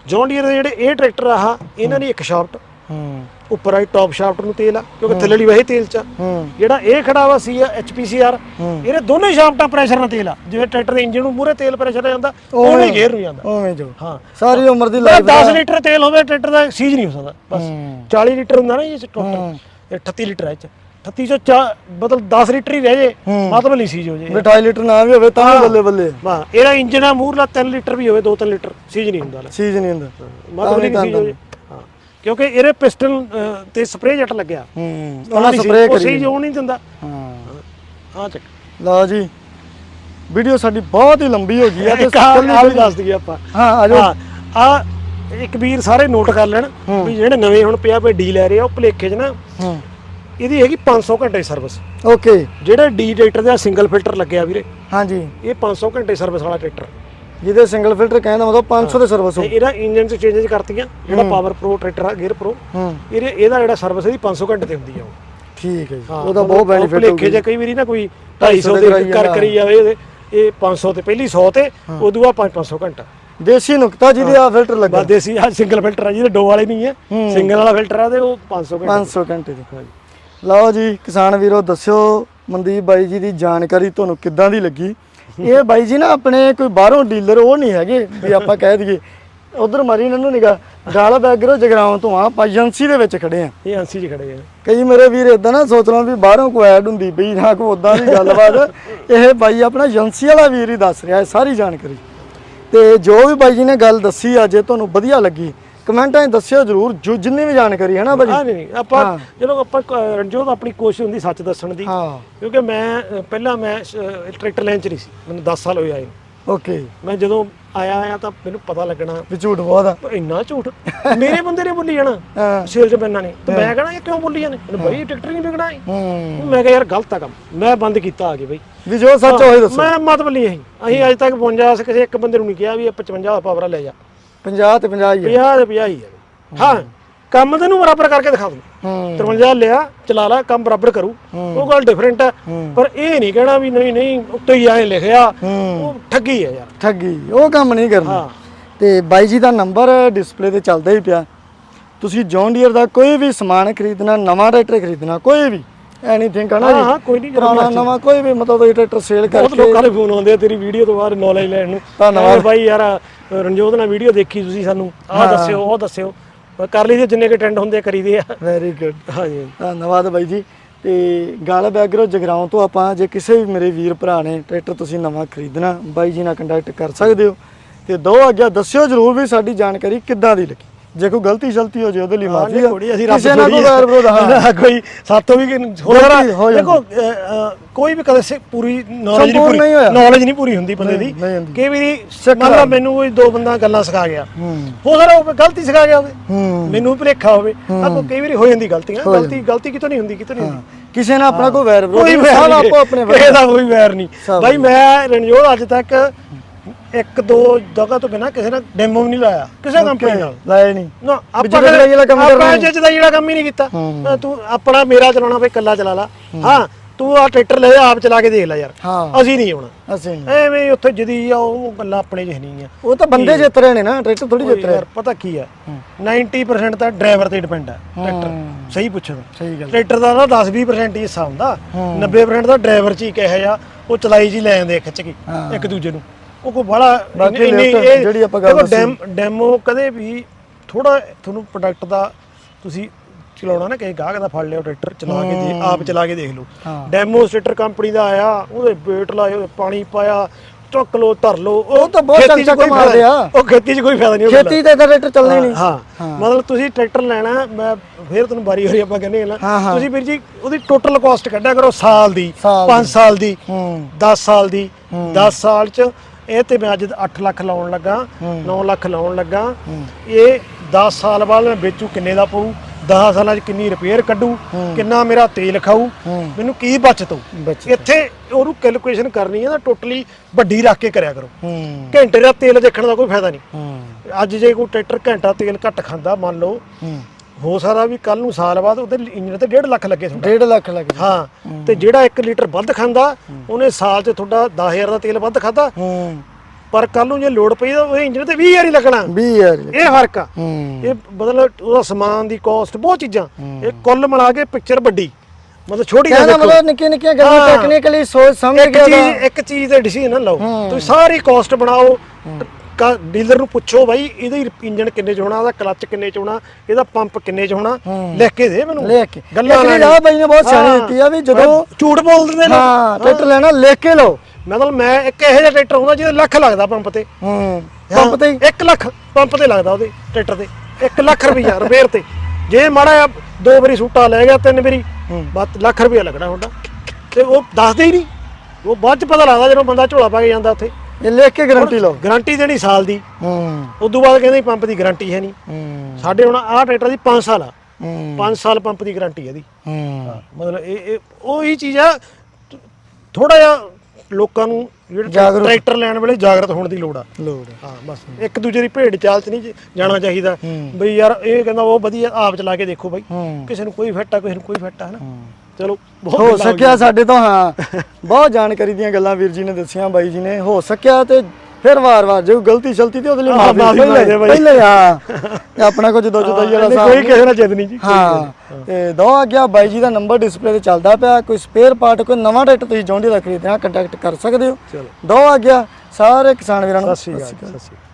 ਜੌਂਡੀਅਰ ਦੇ ਜਿਹੜੇ ਇਹ ਟਰੈਕਟਰ ਆਹ ਇਹਨਾਂ ਦੀ ਇੱਕ ਸ਼ਾਫਟ ਹੂੰ। ਉੱਪਰ ਆਈ ਟੌਪ ਸ਼ਾਫਟ ਨੂੰ ਤੇਲ ਆ ਕਿਉਂਕਿ ਥੱਲੇ ਵਾਲੀ ਵਹੀ ਤੇਲ ਚ ਆ। ਜਿਹੜਾ ਇਹ ਖੜਾ ਵਾ ਸੀ ਐਚਪੀਸੀਆਰ। ਇਹਦੇ ਦੋਨੇ ਸ਼ਾਫਟਾਂ ਪ੍ਰੈਸ਼ਰ ਨਾਲ ਤੇਲ ਆ। ਜਿਵੇਂ ਟਰੈਕਟਰ ਦੇ ਇੰਜਨ ਨੂੰ ਮੂਰੇ ਤੇਲ ਪ੍ਰੈਸ਼ਰ ਜਾਂਦਾ ਉਵੇਂ ਗੇਅਰ ਨੂੰ ਜਾਂਦਾ। ਉਵੇਂ ਜੋ। ਹਾਂ। ਸਾਰੀ ਉਮਰ ਦੀ ਲਾਈਫ 10 ਲੀਟਰ ਤੇਲ ਹੋਵੇ ਟਰੈਕਟਰ ਦਾ ਸੀਜ ਨਹੀਂ ਹੋ ਸਕਦਾ ਬਸ। ਹੂੰ। 40 ਲੀਟਰ ਹੁੰਦਾ ਨਾ ਇਹ ਟੋਟਲ। ਇਹ 38 ਲੀਟਰ ਹੈ ਇਹ ਚ। 38 ਚੋਂ ਚਾ ਮਤਲਬ 10 ਲੀਟਰ ਹੀ ਰਹਿ ਜੇ। ਮਤਲਬ ਨਹੀਂ ਸੀਜ ਹੋ ਜੇ। 28 ਲੀਟਰ ਨਾ ਵੀ ਹੋਵੇ ਤਾਂ ਵੀ ਬੱਲੇ ਬੱਲੇ। ਵਾਹ ਇਹਦਾ ਇੰਜਨ ਆ ਮੂਰਲਾ 3 ਲੀਟਰ ਵੀ ਹੋਵੇ 2-3 ਲੀਟਰ। ਸੀਜ ਨਹੀਂ ਹੁੰਦਾ। ਲੈ ਚੀਜ਼ ਨਹੀਂ ਹੁੰਦਾ। ਮਤਲਬ ਨਹੀਂ ਸੀਜ ਹੋ ਜੇ। ਕਿਉਂਕਿ ਇਹਦੇ ਪਿਸਟਨ ਤੇ ਸਪਰੇਅ ਜੱਟ ਲੱਗਿਆ। ਹੂੰ ਉਹਨਾਂ ਸੀ- ਸਪਰੇਅ ਕਰੀ ਸੀਜ ਉਹ ਨਹੀਂ ਦਿੰਦਾ। ਹਾਂ। ਹਾਂ ਚੱਕ। ਲਓ ਜੀ ਵੀਡੀਓ ਸਾਡੀ ਬਹੁਤ ਹੀ ਲੰਬੀ ਹੋ ਗਈ ਆ ਤੇ ਆ ਵੀ ਦੱਸ ਦਈਏ ਆਪਾਂ। ਹਾਂ ਆ ਜਾਓ। ਆ ਇੱਕ ਵੀਰ ਸਾਰੇ ਨੋਟ ਕਰ ਲੈਣ ਵੀ ਜਿਹੜੇ ਨਵੇਂ ਹੁਣ ਪਿਆ ਪਏ ਡੀ ਲੈ ਰਹੇ ਆ ਉਹ ਭਲੇਖੇ 'ਚ ਨਾ ਹੂੰ। ਇਹਦੀ ਹੈਗੀ 500 ਘੰਟੇ ਸਰਵਿਸ ਓਕੇ ਜਿਹੜਾ ਡੀ ਟਰੈਕਟਰ ਦਾ ਸਿੰਗਲ ਫਿਲਟਰ ਲੱਗਿਆ ਵੀਰੇ ਹਾਂਜੀ। ਇਹ 500 ਘੰਟੇ ਸਰਵਿਸ ਵਾਲਾ ਟਰੈਕਟਰ। ਜਿਹਦੇ ਸਿੰਗਲ ਫਿਲਟਰ ਕਹਿੰਦਾ ਮਤਲਬ 500 ਦੇ ਸਰਵਿਸ ਤੇ ਹੋ ਇਹਦਾ ਇੰਜਨ 'ਚ ਚੇਂਜਸ ਕਰਤੀਆਂ ਜਿਹੜਾ ਪਾਵਰ ਪ੍ਰੋ ਟਰੈਕਟਰ ਆ ਗੇਅਰ ਪ੍ਰੋ ਹੂੰ। ਇਹਦੇ ਇਹਦਾ ਜਿਹੜਾ ਸਰਵਿਸ ਇਹਦੀ 500 ਘੰਟੇ ਤੇ ਹੁੰਦੀ ਆ ਉਹ। ਠੀਕ ਹੈ ਜੀ। ਉਹਦਾ ਉਹ- ਬਹੁਤ ਬੈਨੀਫਿਟ ਭੁਲੇਖੇ 'ਚ ਕਈ ਵਾਰੀ ਨਾ ਕੋਈ 250 ਦੇ ਕਰ। ਕਰੀ ਜਾਵੇ ਇਹਦੇ ਇਹ 500 ਤੇ ਪਹਿਲੀ 100 ਤੇ ਉਦੋਂ ਬਾਅਦ 500 ਘੰਟਾ। ਦੇਸੀ ਨੁਕਤਾ ਜਿਹਦੇ ਆ ਫਿਲਟਰ ਲੱਗਾ। ਬਸ ਦੇਸੀ ਆ ਸਿੰਗਲ ਫਿਲਟਰ ਆ ਜਿਹਦੇ ਡੋ ਵਾਲੇ ਨਹੀਂ ਹੈ। ਸਿੰਗਲ ਵਾਲਾ ਫਿਲਟਰ ਆ ਤੇ ਉਹ 500 ਘੰਟਾ 500 ਘੰਟੇ ਦੀ। ਲਓ ਜੀ ਕਿਸਾਨ ਵੀਰੋ ਦੱਸਿਓ ਮਨਦੀਪ ਬਾਈ ਜੀ ਦੀ ਜਾਣਕਾਰੀ ਤੁਹਾਨੂੰ ਕਿੱਦਾਂ ਦੀ ਲੱਗੀ? ਇਹ ਬਾਈ ਜੀ ਨਾ ਆਪਣੇ ਕੋਈ ਬਾਹਰੋਂ ਡੀਲਰ ਉਹ ਨਹੀਂ ਹੈਗੇ ਵੀ ਆਪਾਂ ਕਹਿ ਦਈਏ। ਉਧਰ ਮਾਰੀ ਇਹਨਾਂ ਨੂੰ ਨਿਗਾ ਗਾਲ ਬੈਗਰੋ ਜਗਰਾਉਂ ਤੋਂ ਆ ਆਪਾਂ ਏਜੰਸੀ ਦੇ ਵਿੱਚ ਖੜੇ ਆ। ਇਹ ਅੰਸੀ 'ਚ ਖੜੇ ਆ। ਕਈ ਮੇਰੇ ਵੀਰ ਇਦਾਂ ਨਾ ਸੋਚ ਲਾਂ ਵੀ ਬਾਹਰੋਂ ਕੋਈ ਐਡ ਹੁੰਦੀ ਬਈ ਨਾ ਕੋਈ ਉਦਾਂ ਦੀ ਗੱਲਬਾਤ। ਇਹ ਬਾਈ ਆਪਣਾ ਏਜੰਸੀ ਵਾਲਾ ਵੀਰ ਹੀ ਦੱਸ ਰਿਹਾ ਹੈ ਸਾਰੀ ਜਾਣਕਾਰੀ। ਤੇ ਜੋ ਵੀ ਬਾਈ ਜੀ ਨੇ ਗੱਲ ਦੱਸੀ ਆ ਜੇ ਤੁਹਾਨੂੰ ਵਧੀਆ ਲੱਗੀ। ਕਮੈਂਟਾਂ 'ਚ ਦੱਸਿਓ ਜਰੂਰ ਜੋ ਜਿੰਨੀ ਵੀ ਜਾਣਕਾਰੀ ਹੈ ਨਾ ਬਾਈ ਆ ਨਹੀਂ ਆਪਾਂ ਜਦੋਂ ਆਪਾਂ ਰਣਜੋਤ ਆਪਣੀ ਕੋਸ਼ਿਸ਼ ਹੁੰਦੀ ਸੱਚ ਦੱਸਣ ਦੀ ਹਾਂ। ਕਿਉਂਕਿ ਮੈਂ ਪਹਿਲਾਂ ਮੈਂ ਟਰੈਕਟਰ ਲੈਣ ਚ ਨਹੀਂ ਸੀ ਮੈਨੂੰ 10 ਸਾਲ ਹੋਏ ਆਏ। ਓਕੇ। ਮੈਂ ਜਦੋਂ ਆਇਆ ਆਇਆ ਤਾਂ ਮੈਨੂੰ ਪਤਾ ਲੱਗਣਾ। ਵੀ ਝੂਠ ਬਹੁਤ ਆ। ਇੰਨਾ ਝੂਠ ਮੇਰੇ ਬੰਦੇ ਨੇ ਬੋਲੀ ਜਾਣਾ ਹਾਂ। ਸੇਲਸ ਮੈਨਾਂ ਨੇ। ਤੇ ਮੈਂ ਕਹਣਾ ਇਹ ਕਿਉਂ ਬੋਲੀ ਜਾਂਦੇ? ਮੈਨੂੰ ਬਈ ਟਰੈਕਟਰ ਨਹੀਂ ਵਿਕਣਾ। ਹੂੰ। ਮੈਂ ਕਿਹਾ ਯਾਰ ਗਲਤ ਆ ਕੰਮ। ਮੈਂ ਬੰਦ ਕੀਤਾ ਆ ਕੇ ਬਈ। ਵੀ ਜੋ ਸੱਚ ਹੋਏ ਦੱਸੋ। ਮੈਂ ਮਤਲਬ ਨਹੀਂ ਅਸੀਂ ਅਸੀਂ ਅੱਜ ਤੱਕ 55 ਕਿਸੇ ਇੱਕ ਬੰਦੇ ਨੂੰ ਨਹੀਂ ਕਿਹਾ ਵੀ ਇਹ 55 ਦਾ ਪਾਵਰ ਲੈ ਜਾ। 50 ਤੇ 50 ਹੀ 50 ਆ ਦੇ 50 ਹੀ ਹੈ ਹਾਂ ਕੰਮ ਤੈਨੂੰ ਬਰਾਬਰ ਕਰਕੇ ਦਿਖਾ ਦੂੰ। ਹੂੰ। 53 ਲਿਆ ਚਲਾ ਲਾ ਕੰਮ ਬਰਾਬਰ ਕਰੂ। ਉਹ ਗੱਲ ਡਿਫਰੈਂਟ ਹੈ। ਪਰ ਇਹ ਨਹੀਂ ਕਹਿਣਾ ਵੀ ਨਹੀਂ ਨਹੀਂ ਉੱਤੇ ਹੀ ਐਂ ਲਿਖਿਆ। ਉਹ ਠੱਗੀ ਹੈ ਯਾਰ। ਠੱਗੀ ਉਹ ਕੰਮ ਨਹੀਂ ਕਰਨਾ। ਤੇ ਬਾਈ ਜੀ ਦਾ ਨੰਬਰ ਡਿਸਪਲੇ ਤੇ ਚੱਲਦਾ ਹੀ ਪਿਆ। ਤੁਸੀਂ ਜੌਨ ਡੀਅਰ ਦਾ ਕੋਈ ਵੀ ਸਮਾਨ ਖਰੀਦਣਾ ਨਵਾਂ ਟਰੈਕਟਰ ਖਰੀਦਣਾ ਕੋਈ ਵੀ। ਐਨੀਥਿੰਗ ਹਨਾ ਹਾਂ, ਹਾਂ, ਕੋਈ ਨਹੀਂ, ਜਦੋਂ ਪੁਰਾਣਾ ਮਰਜ਼ੀ। ਨਵਾਂ ਕੋਈ ਵੀ ਮਤਲਬ ਤੁਸੀਂ ਟਰੈਕਟਰ ਸੇਲ ਬਹੁਤ ਕਰਕੇ। ਲੋਕਾਂ ਦੇ ਫੋਨ ਆਉਂਦੇ ਆ ਤੇਰੀ ਵੀਡੀਓ ਤੋਂ ਬਾਅਦ ਨੌਲੇਜ ਲੈਣ ਨੂੰ। ਧੰਨਵਾਦ। ਐ ਬਾਈ ਯਾਰ ਰਣਜੋਤ ਨਾਲ ਵੀਡੀਓ ਦੇਖੀ ਤੁਸੀਂ ਸਾਨੂੰ। ਆਹ ਦੱਸਿਓ ਉਹ ਦੱਸਿਓ। ਕਰ ਲਈ ਦੇ ਜਿੰਨੇ ਕੇ ਟ੍ਰੈਂਡ ਹੁੰਦੇ ਆ ਕਰੀਦੇ ਆ। ਵੈਰੀ ਗੁੱਡ ਹਾਂਜੀ। ਧੰਨਵਾਦ ਬਾਈ ਜੀ। ਤੇ ਗੱਲ ਬੈਗਰੋ ਜਗਰਾਉਂ ਤੋਂ ਆਪਾਂ ਜੇ ਕਿਸੇ ਵੀ ਮੇਰੇ ਵੀਰ ਭਰਾ ਨੇ ਟਰੈਕਟਰ ਤੁਸੀਂ ਨਵਾਂ ਖਰੀਦਣਾ ਬਾਈ ਜੀ ਨਾਲ ਕੰਟੈਕਟ ਕਰ ਸਕਦੇ ਹੋ। ਤੇ ਦੋ ਅੱਗੇ ਦੱਸਿਓ ਜਰੂਰ ਵੀ ਸਾਡੀ ਜਾਣਕਾਰੀ ਕਿੱਦਾਂ ਦੀ ਲੱਗੀ। ਜੇ ਕੋਈ ਗਲਤੀ ਸ਼ਲਤੀ ਹੋ ਜੇ ਉਹਦੇ ਲਈ ਮਾਫੀ ਥੋੜੀ ਅਸੀਂ ਰੱਬ ਕਿਸੇ ਆ। ਵੈਰ ਵਿਰੋਧ ਹਾਂ। ਕੋਈ ਸਾਤੋਂ ਵੀ। ਦੇਖੋ ਕੋਈ ਵੀ ਕਦੇ ਪੂਰੀ ਨੌਲੇਜ ਨਹੀਂ। ਪੂਰੀ ਨੌਲੇਜ ਨਹੀਂ ਪੂਰੀ ਹੁੰਦੀ ਬੰਦੇ ਦੀ। ਵਾਰੀ ਸਿੱਖ ਮੰਨ ਲਾ। ਮੈਨੂੰ ਕੋਈ ਦੋ ਬੰਦਾ ਗੱਲਾਂ ਸਿਖਾ ਗਿਆ। ਹੂੰ। ਸਕਦਾ ਉਹ ਗਲਤੀ ਸਿਖਾ ਗਿਆ ਹੋਵੇ ਮੈਨੂੰ ਭੁਲੇਖਾ ਹੋਵੇ। ਆ ਕੋਈ ਕਈ ਵਾਰੀ ਹੋ ਜਾਂਦੀ ਗਲਤੀਆਂ। ਗਲਤੀ ਗਲਤੀ ਕਿਤੋਂ ਨਹੀਂ ਹੁੰਦੀ ਕਿਤੋਂ ਨਹੀਂ ਹੁੰਦੀ। ਕਿਸੇ ਨਾਲ ਆਪਣਾ ਕੋਈ ਵੈਰ ਵਿਰੋਧ ਨਹੀਂ ਵੈਰ ਆਪੋ ਆਪਣੇ ਕਿਸੇ ਦਾ ਕੋਈ ਵੈਰ ਨਹੀਂ। ਸਭ ਬਾਈ ਮੈਂ ਰਣਜੋਤ ਅੱਜ ਤੱਕ ਇੱਕ ਦੋ ਜਗ੍ਹਾ ਤੋਂ ਬਿਨਾ ਕਿਸੇ ਨਾਲ ਡੈਮੋ ਵੀ ਨਹੀਂ ਲਾਇਆ। ਕਿਸੇ ਕੰਪਨੀ ਨਾਲ। ਲਾਏ ਨਹੀਂ। ਨਾ ਆਪਾਂ ਜਿਹੜਾ ਕੰਮ ਕਰਨਾ ਆਪਾਂ ਜਿਹੜਾ ਕੰਮ ਹੀ ਨਹੀਂ ਕੀਤਾ। ਤੂੰ ਆਪਣਾ ਮੇਰਾ ਚਲਾਉਣਾ ਬਈ ਕੱਲਾ ਚਲਾ ਲਾ। ਹਾਂ। ਤੂੰ ਆ ਟਰੈਕਟਰ ਲੈ ਆਪ ਚਲਾ ਕੇ ਦੇਖ ਲੈ ਯਾਰ। ਅਸੀਂ ਨਹੀਂ ਆਉਣਾ। ਅਸੀਂ। ਐਵੇਂ ਹੀ ਉੱਥੇ ਜਦੀ ਆ ਉਹ ਗੱਲਾਂ ਆਪਣੇ ਜਿਹੀ ਨਹੀਂ ਆ। ਉਹ ਤਾਂ ਬੰਦੇ ਜਿੱਤ ਰਹੇ ਨੇ ਨਾ ਟਰੈਕਟਰ ਥੋੜੀ ਜਿੱਤ ਰਹੇ। ਯਾਰ ਪਤਾ ਕੀ ਆ? 90% ਤਾਂ ਡਰਾਈਵਰ ਤੇ ਡਿਪੈਂਡ ਆ ਟਰੈਕਟਰ। ਸਹੀ ਗੱਲ। ਟਰੈਕਟਰ ਦਾ ਤਾਂ 10-20% ਹੀ ਹਿੱਸਾ ਹੁੰਦਾ। ਹੂੰ। 90% ਦਾ ਡਰਾਈਵਰ ਚ ਹੀ ਕਿਹਾ ਜਾ ਉਹ ਚਲਾਈ ਜੀ ਲੈ ਜਾਂਦੇ ਆ ਖਿੱਚ ਕੇ। ਇੱਕ ਦੂਜੇ ਨੂੰ। ਉਹ ਕੋਈ ਬੜਾ ਬਾਕੀ lift ਜਿਹੜੀ ਆਪਾਂ ਗੱਲ ਦੱਸੀ। ਡੈਮੋ ਕਦੇ ਵੀ ਥੋੜਾ ਤੁਹਾਨੂੰ ਪ੍ਰੋਡਕਟ ਦਾ ਤੁਸੀਂ ਚਲਾਉਣਾ ਨਾ ਕਿਸੇ ਗਾਹਕ ਦਾ ਫੜ ਲਿਓ ਟਰੈਕਟਰ ਚਲਾ ਕੇ ਦੇ ਆਪ ਚਲਾ ਕੇ ਦੇਖ ਲਓ ਹਾਂ। ਡੈਮੋ ਸਟੇਟਰ ਕੰਪਨੀ ਦਾ ਆਇਆ ਉਹਦੇ ਵੇਟ ਲਾਏ ਉਹਦੇ ਪਾਣੀ ਪਾਇਆ ਚੱਕ ਲੋ ਧਰ ਲੋ ਉਹ ਤਾਂ ਬਹੁਤ ਖੇਤੀ 'ਚ ਕੋਈ ਮਾਰਦੇ ਆ। ਉਹ ਖੇਤੀ 'ਚ ਕੋਈ ਫਾਇਦਾ ਨਹੀਂ ਉਹ ਗੱਲਾਂ। ਖੇਤੀ ਤੇ ਤਾਂ ਟਰੈਕਟਰ ਚੱਲਣੇ ਨਹੀਂ ਹਾਂ ਮਤਲਬ ਤੁਸੀਂ ਟਰੈਕਟਰ ਲੈਣਾ ਮੈਂ ਫੇਰ ਤੁਹਾਨੂੰ ਵਾਰੀ ਵਾਰੀ ਆਪਾਂ ਕਹਿੰਦੇ ਹਾਂ ਹਾਂ, ਨਾ ਹਾਂ। ਤੁਸੀਂ ਵੀਰ ਜੀ ਉਹਦੀ ਟੋਟਲ ਕਾਸਟ ਕੱਢਿਆ ਕਰੋ ਸਾਲ ਦੀ ਸਾਲ 5 ਸਾਲ ਦੀ ਹੂੰ 10 ਸਾਲ ਦੀ 10 ਸਾਲ ਚ ਇਹ ਤੇ ਮੈਂ ਅੱਜ 8 ਲੱਖ ਲਾਉਣ ਲੱਗਾ ਹੂੰ। 9 ਲੱਖ ਲਾਉਣ ਲੱਗਾ। ਇਹ 10 ਸਾਲ ਬਾਅਦ ਮੈਂ ਵੇਚੂ ਕਿੰਨੇ ਦਾ ਪਊ 10 ਸਾਲਾਂ ਚ ਕਿੰਨੀ ਰਿਪੇਅਰ ਕੱਢੂ ਕਿੰਨਾ ਮੇਰਾ ਤੇਲ ਖਾਊ। ਮੈਨੂੰ ਕੀ ਬਚਤੂ? ਬੱਚੇ ਇੱਥੇ ਉਹਨੂੰ ਕੈਲਕੂਲੇਸ਼ਨ ਕਰਨੀ ਹੈ ਤਾਂ ਟੋਟਲੀ ਵੱਡੀ ਰੱਖ ਕੇ ਕਰਿਆ ਕਰੋ। ਘੰਟੇ ਦਾ ਤੇਲ ਦੇਖਣ ਦਾ ਕੋਈ ਫਾਇਦਾ ਨਹੀਂ। ਅੱਜ ਜੇ ਕੋਈ ਟਰੈਕਟਰ ਘੰਟਾ ਤੇਲ ਘੱਟ ਖਾਂਦਾ ਮੰਨ ਲਓ ਹੂੰ ਸਕਦਾ ਵੀ ਕੱਲ ਨੂੰ ਸਾਲ ਬਾਅਦ ਉਹਦੇ ਇੰਜਨ ਤੇ 1.5 ਲੱਖ ਲੱਗੇ ਤੁਹਾਡਾ। 1.5 ਲੱਖ ਲੱਗ। ਹਾਂ ਤੇ ਜਿਹੜਾ 1 ਲੀਟਰ ਵੱਧ ਖਾਂਦਾ ਉਹਨੇ ਸਾਲ 'ਚ ਤੁਹਾਡਾ 10000 ਦਾ ਤੇਲ ਵੱਧ ਖਾਦਾ ਪਰ ਕੱਲ ਨੂੰ ਜੇ ਲੋਡ ਪਈ ਤਾਂ ਉਹਦੇ ਇੰਜਨ ਤੇ 20000 ਹੀ ਲੱਗਣਾ। 20 ਯਾਰ ਇਹ ਫ਼ਰਕ ਆ। ਇਹ ਮਤਲਬ ਉਹਦਾ ਸਮਾਨ ਦੀ ਕਾਸਟ ਬਹੁਤ ਚੀਜ਼ਾਂ। ਇਹ ਕੁੱਲ ਮਿਲਾ ਕੇ ਪਿਕਚਰ ਵੱਡੀ। ਮਤਲਬ ਛੋਟੀ ਦੇਖੋ। ਮਤਲਬ ਨਿੱਕੀਆਂ ਨਿੱਕੀਆਂ ਗੱਲਾਂ। ਟੈਕਨੀਕਲੀ ਸੋਚ ਸਮਝ ਇੱਕ ਕੇ ਉਹਦਾ- ਚੀਜ਼ ਇੱਕ ਚੀਜ਼ ਤੇ ਡਿਸੀਜਨ ਨਾ ਲਓ। ਤੁਸੀਂ ਸਾਰੀ ਕਾਸਟ ਬਣਾਓ। ਡੀਲਰ ਨੂੰ ਪੁੱਛੋ ਬਾਈ ਇਹਦਾ ਇੰਜਨ ਕਿੰਨੇ ਚ ਹੋਣਾ ਇਹਦਾ ਕਲੱਚ ਕਿੰਨੇ ਚ ਹੋਣਾ ਇਹਦਾ ਪੰਪ ਕਿੰਨੇ ਚ ਹੋਣਾ। ਲਿਖ ਕੇ ਦੇ ਮੈਨੂੰ। ਲਿਖ ਕੇ। ਗੱਲਾਂ ਲੈਣੀਆਂ। ਆਹ ਬਾਈ ਨੇ ਬਹੁਤ ਸਿਆਣੀ। ਦਿੱਤੀ ਆ ਵੀ ਜਦੋਂ ਝੂਠ ਬੋਲ ਦਿੰਦੇ ਨੇ। ਹਾਂ ਟਰੈਕਟਰ ਲੈਣਾ ਲਿਖ ਕੇ ਲਓ। ਮਤਲਬ ਮੈਂ ਇੱਕ ਇਹੋ ਜਿਹਾ ਟਰੈਕਟਰ ਹੁੰਦਾ ਜਿਹਦੇ ਲੱਖ ਲੱਗਦਾ ਪੰਪ ਤੇ। ਹੂੰ। ਪੰਪ ਤੇ ਹੀ। 1 ਲੱਖ ਪੰਪ ਤੇ ਲੱਗਦਾ ਉਹਦੇ ਟਰੈਕਟਰ ਤੇ। 1 ਲੱਖ ਰੁਪਈਆ ਰਿਪੇਅਰ ਤੇ। ਜੇ ਮਾੜਾ ਦੋ ਵਾਰੀ ਸੂਟਾ ਲੈ ਗਿਆ ਤਿੰਨ ਵਾਰੀ ਬਸ ਲੱਖ ਰੁਪਈਆ ਲੱਗਣਾ ਹੁੰਦਾ ਤੇ ਉਹ ਦੱਸਦੇ ਹੀ ਨਹੀਂ। ਉਹ ਬਾਅਦ ਚ ਪਤਾ ਲੱਗਦਾ ਜਦੋਂ ਬੰਦਾ ਝੋਲਾ ਪਾ ਕੇ ਜਾਂਦਾ ਉੱਥੇ। ਇਹ ਲਿਖ ਕੇ ਗਾਰੰਟੀ ਲਓ। ਗਾਰੰਟੀ ਦੇਣੀ ਸਾਲ ਦੀ। ਹੂੰ। ਉਦੋਂ ਬਾਅਦ ਕਹਿੰਦੇ ਪੰਪ ਦੀ ਗਾਰੰਟੀ ਹੈ ਨਹੀਂ। ਹੂੰ। ਸਾਡੇ ਹੁਣ ਆਹ ਟਰੈਕਟਰ ਦੀ 5 ਸਾਲ ਆ। ਹੂੰ। 5 ਸਾਲ ਪੰਪ ਦੀ ਗਾਰੰਟੀ ਹੈ ਇਹਦੀ। ਹੂੰ। ਮਤਲਬ ਇਹ ਇਹ ਉਹੀ ਚੀਜ਼ ਆ ਥੋੜਾ ਜਿਹਾ ਲੋਕਾਂ ਨੂੰ ਜਿਹੜੇ। ਟਰੈਕਟਰ ਲੈਣ ਵੇਲੇ ਜਾਗਰਤ ਹੋਣ ਦੀ ਲੋੜ ਆ। ਲੋੜ ਹਾਂ ਬਸ। ਇੱਕ ਦੂਜੇ ਦੀ ਭੇਡ ਚਾਲ ਚ ਨਹੀਂ ਜਾਣਾ ਚਾਹੀਦਾ। ਹੂੰ। ਬਈ ਯਾਰ ਇਹ ਕਹਿੰਦਾ ਉਹ ਵਧੀਆ ਆਪ ਚਲਾ ਕੇ ਦੇਖੋ ਬਾਈ। ਹੂੰ। ਕਿਸੇ ਨੂੰ ਕੋਈ ਫਿੱਟ ਕਿਸੇ ਨੂੰ ਕੋਈ ਫਿੱਟ ਆ ਹਨਾ। ਚਲੋ ਬਹੁਤ ਹੋ ਗੱਲਾਂ ਸਕਿਆ ਸਾਡੇ ਤੋਂ ਹਾਂ। ਬਹੁਤ ਜਾਣਕਾਰੀ ਦੀਆਂ ਗੱਲਾਂ ਵੀਰ ਜੀ ਨੇ ਦੱਸੀਆਂ ਬਾਈ ਜੀ ਨੇ। ਹੋ ਸਕਿਆ ਤੇ ਫਿਰ ਵਾਰ-ਵਾਰ ਜੇ ਕੋਈ ਗਲਤੀ ਸ਼ਲਤੀ ਤੇ ਉਹਦੇ ਲਈ ਮਾਫੀ ਮਾਫ਼ੀ ਮੰਗਦੇ। ਪਹਿਲੇ ਬਾਈ। ਪਹਿਲੇ ਹਾਂ ਤੇ ਆਪਣਾ ਕੁਝ ਦੋ ਜੁਦਾ ਜਿਹੜਾ ਨਹੀਂ, ਕੋਈ ਕਿਸੇ ਨਾਲ ਜਿੱਦ ਨਹੀਂ ਜੀ ਹਾਂ। ਤੇ ਦੋ ਆ ਗਿਆ ਬਾਈ ਜੀ ਦਾ ਨੰਬਰ ਡਿਸਪਲੇ ਤੇ ਚੱਲਦਾ ਪਿਆ। ਕੋਈ ਸਪੇਅਰ ਪਾਰਟ ਕੋਈ ਨਵਾਂ ਟਰੈਕਟਰ ਤੁਸੀਂ ਜੌਂਡੀ ਦਾ ਖਰੀਦਣਾ ਕੰਟੈਕਟ ਕਰ ਸਕਦੇ ਹੋ। ਚਲੋ। ਦੋ ਆ ਗਿਆ ਸਾਰੇ ਕਿਸਾਨ ਵੀਰਾਂ ਨੂੰ ਸਤਿ ਸ਼੍ਰੀ ਅਕਾਲ। ਸਤਿ ਸ਼੍ਰੀ ਅਕਾਲ।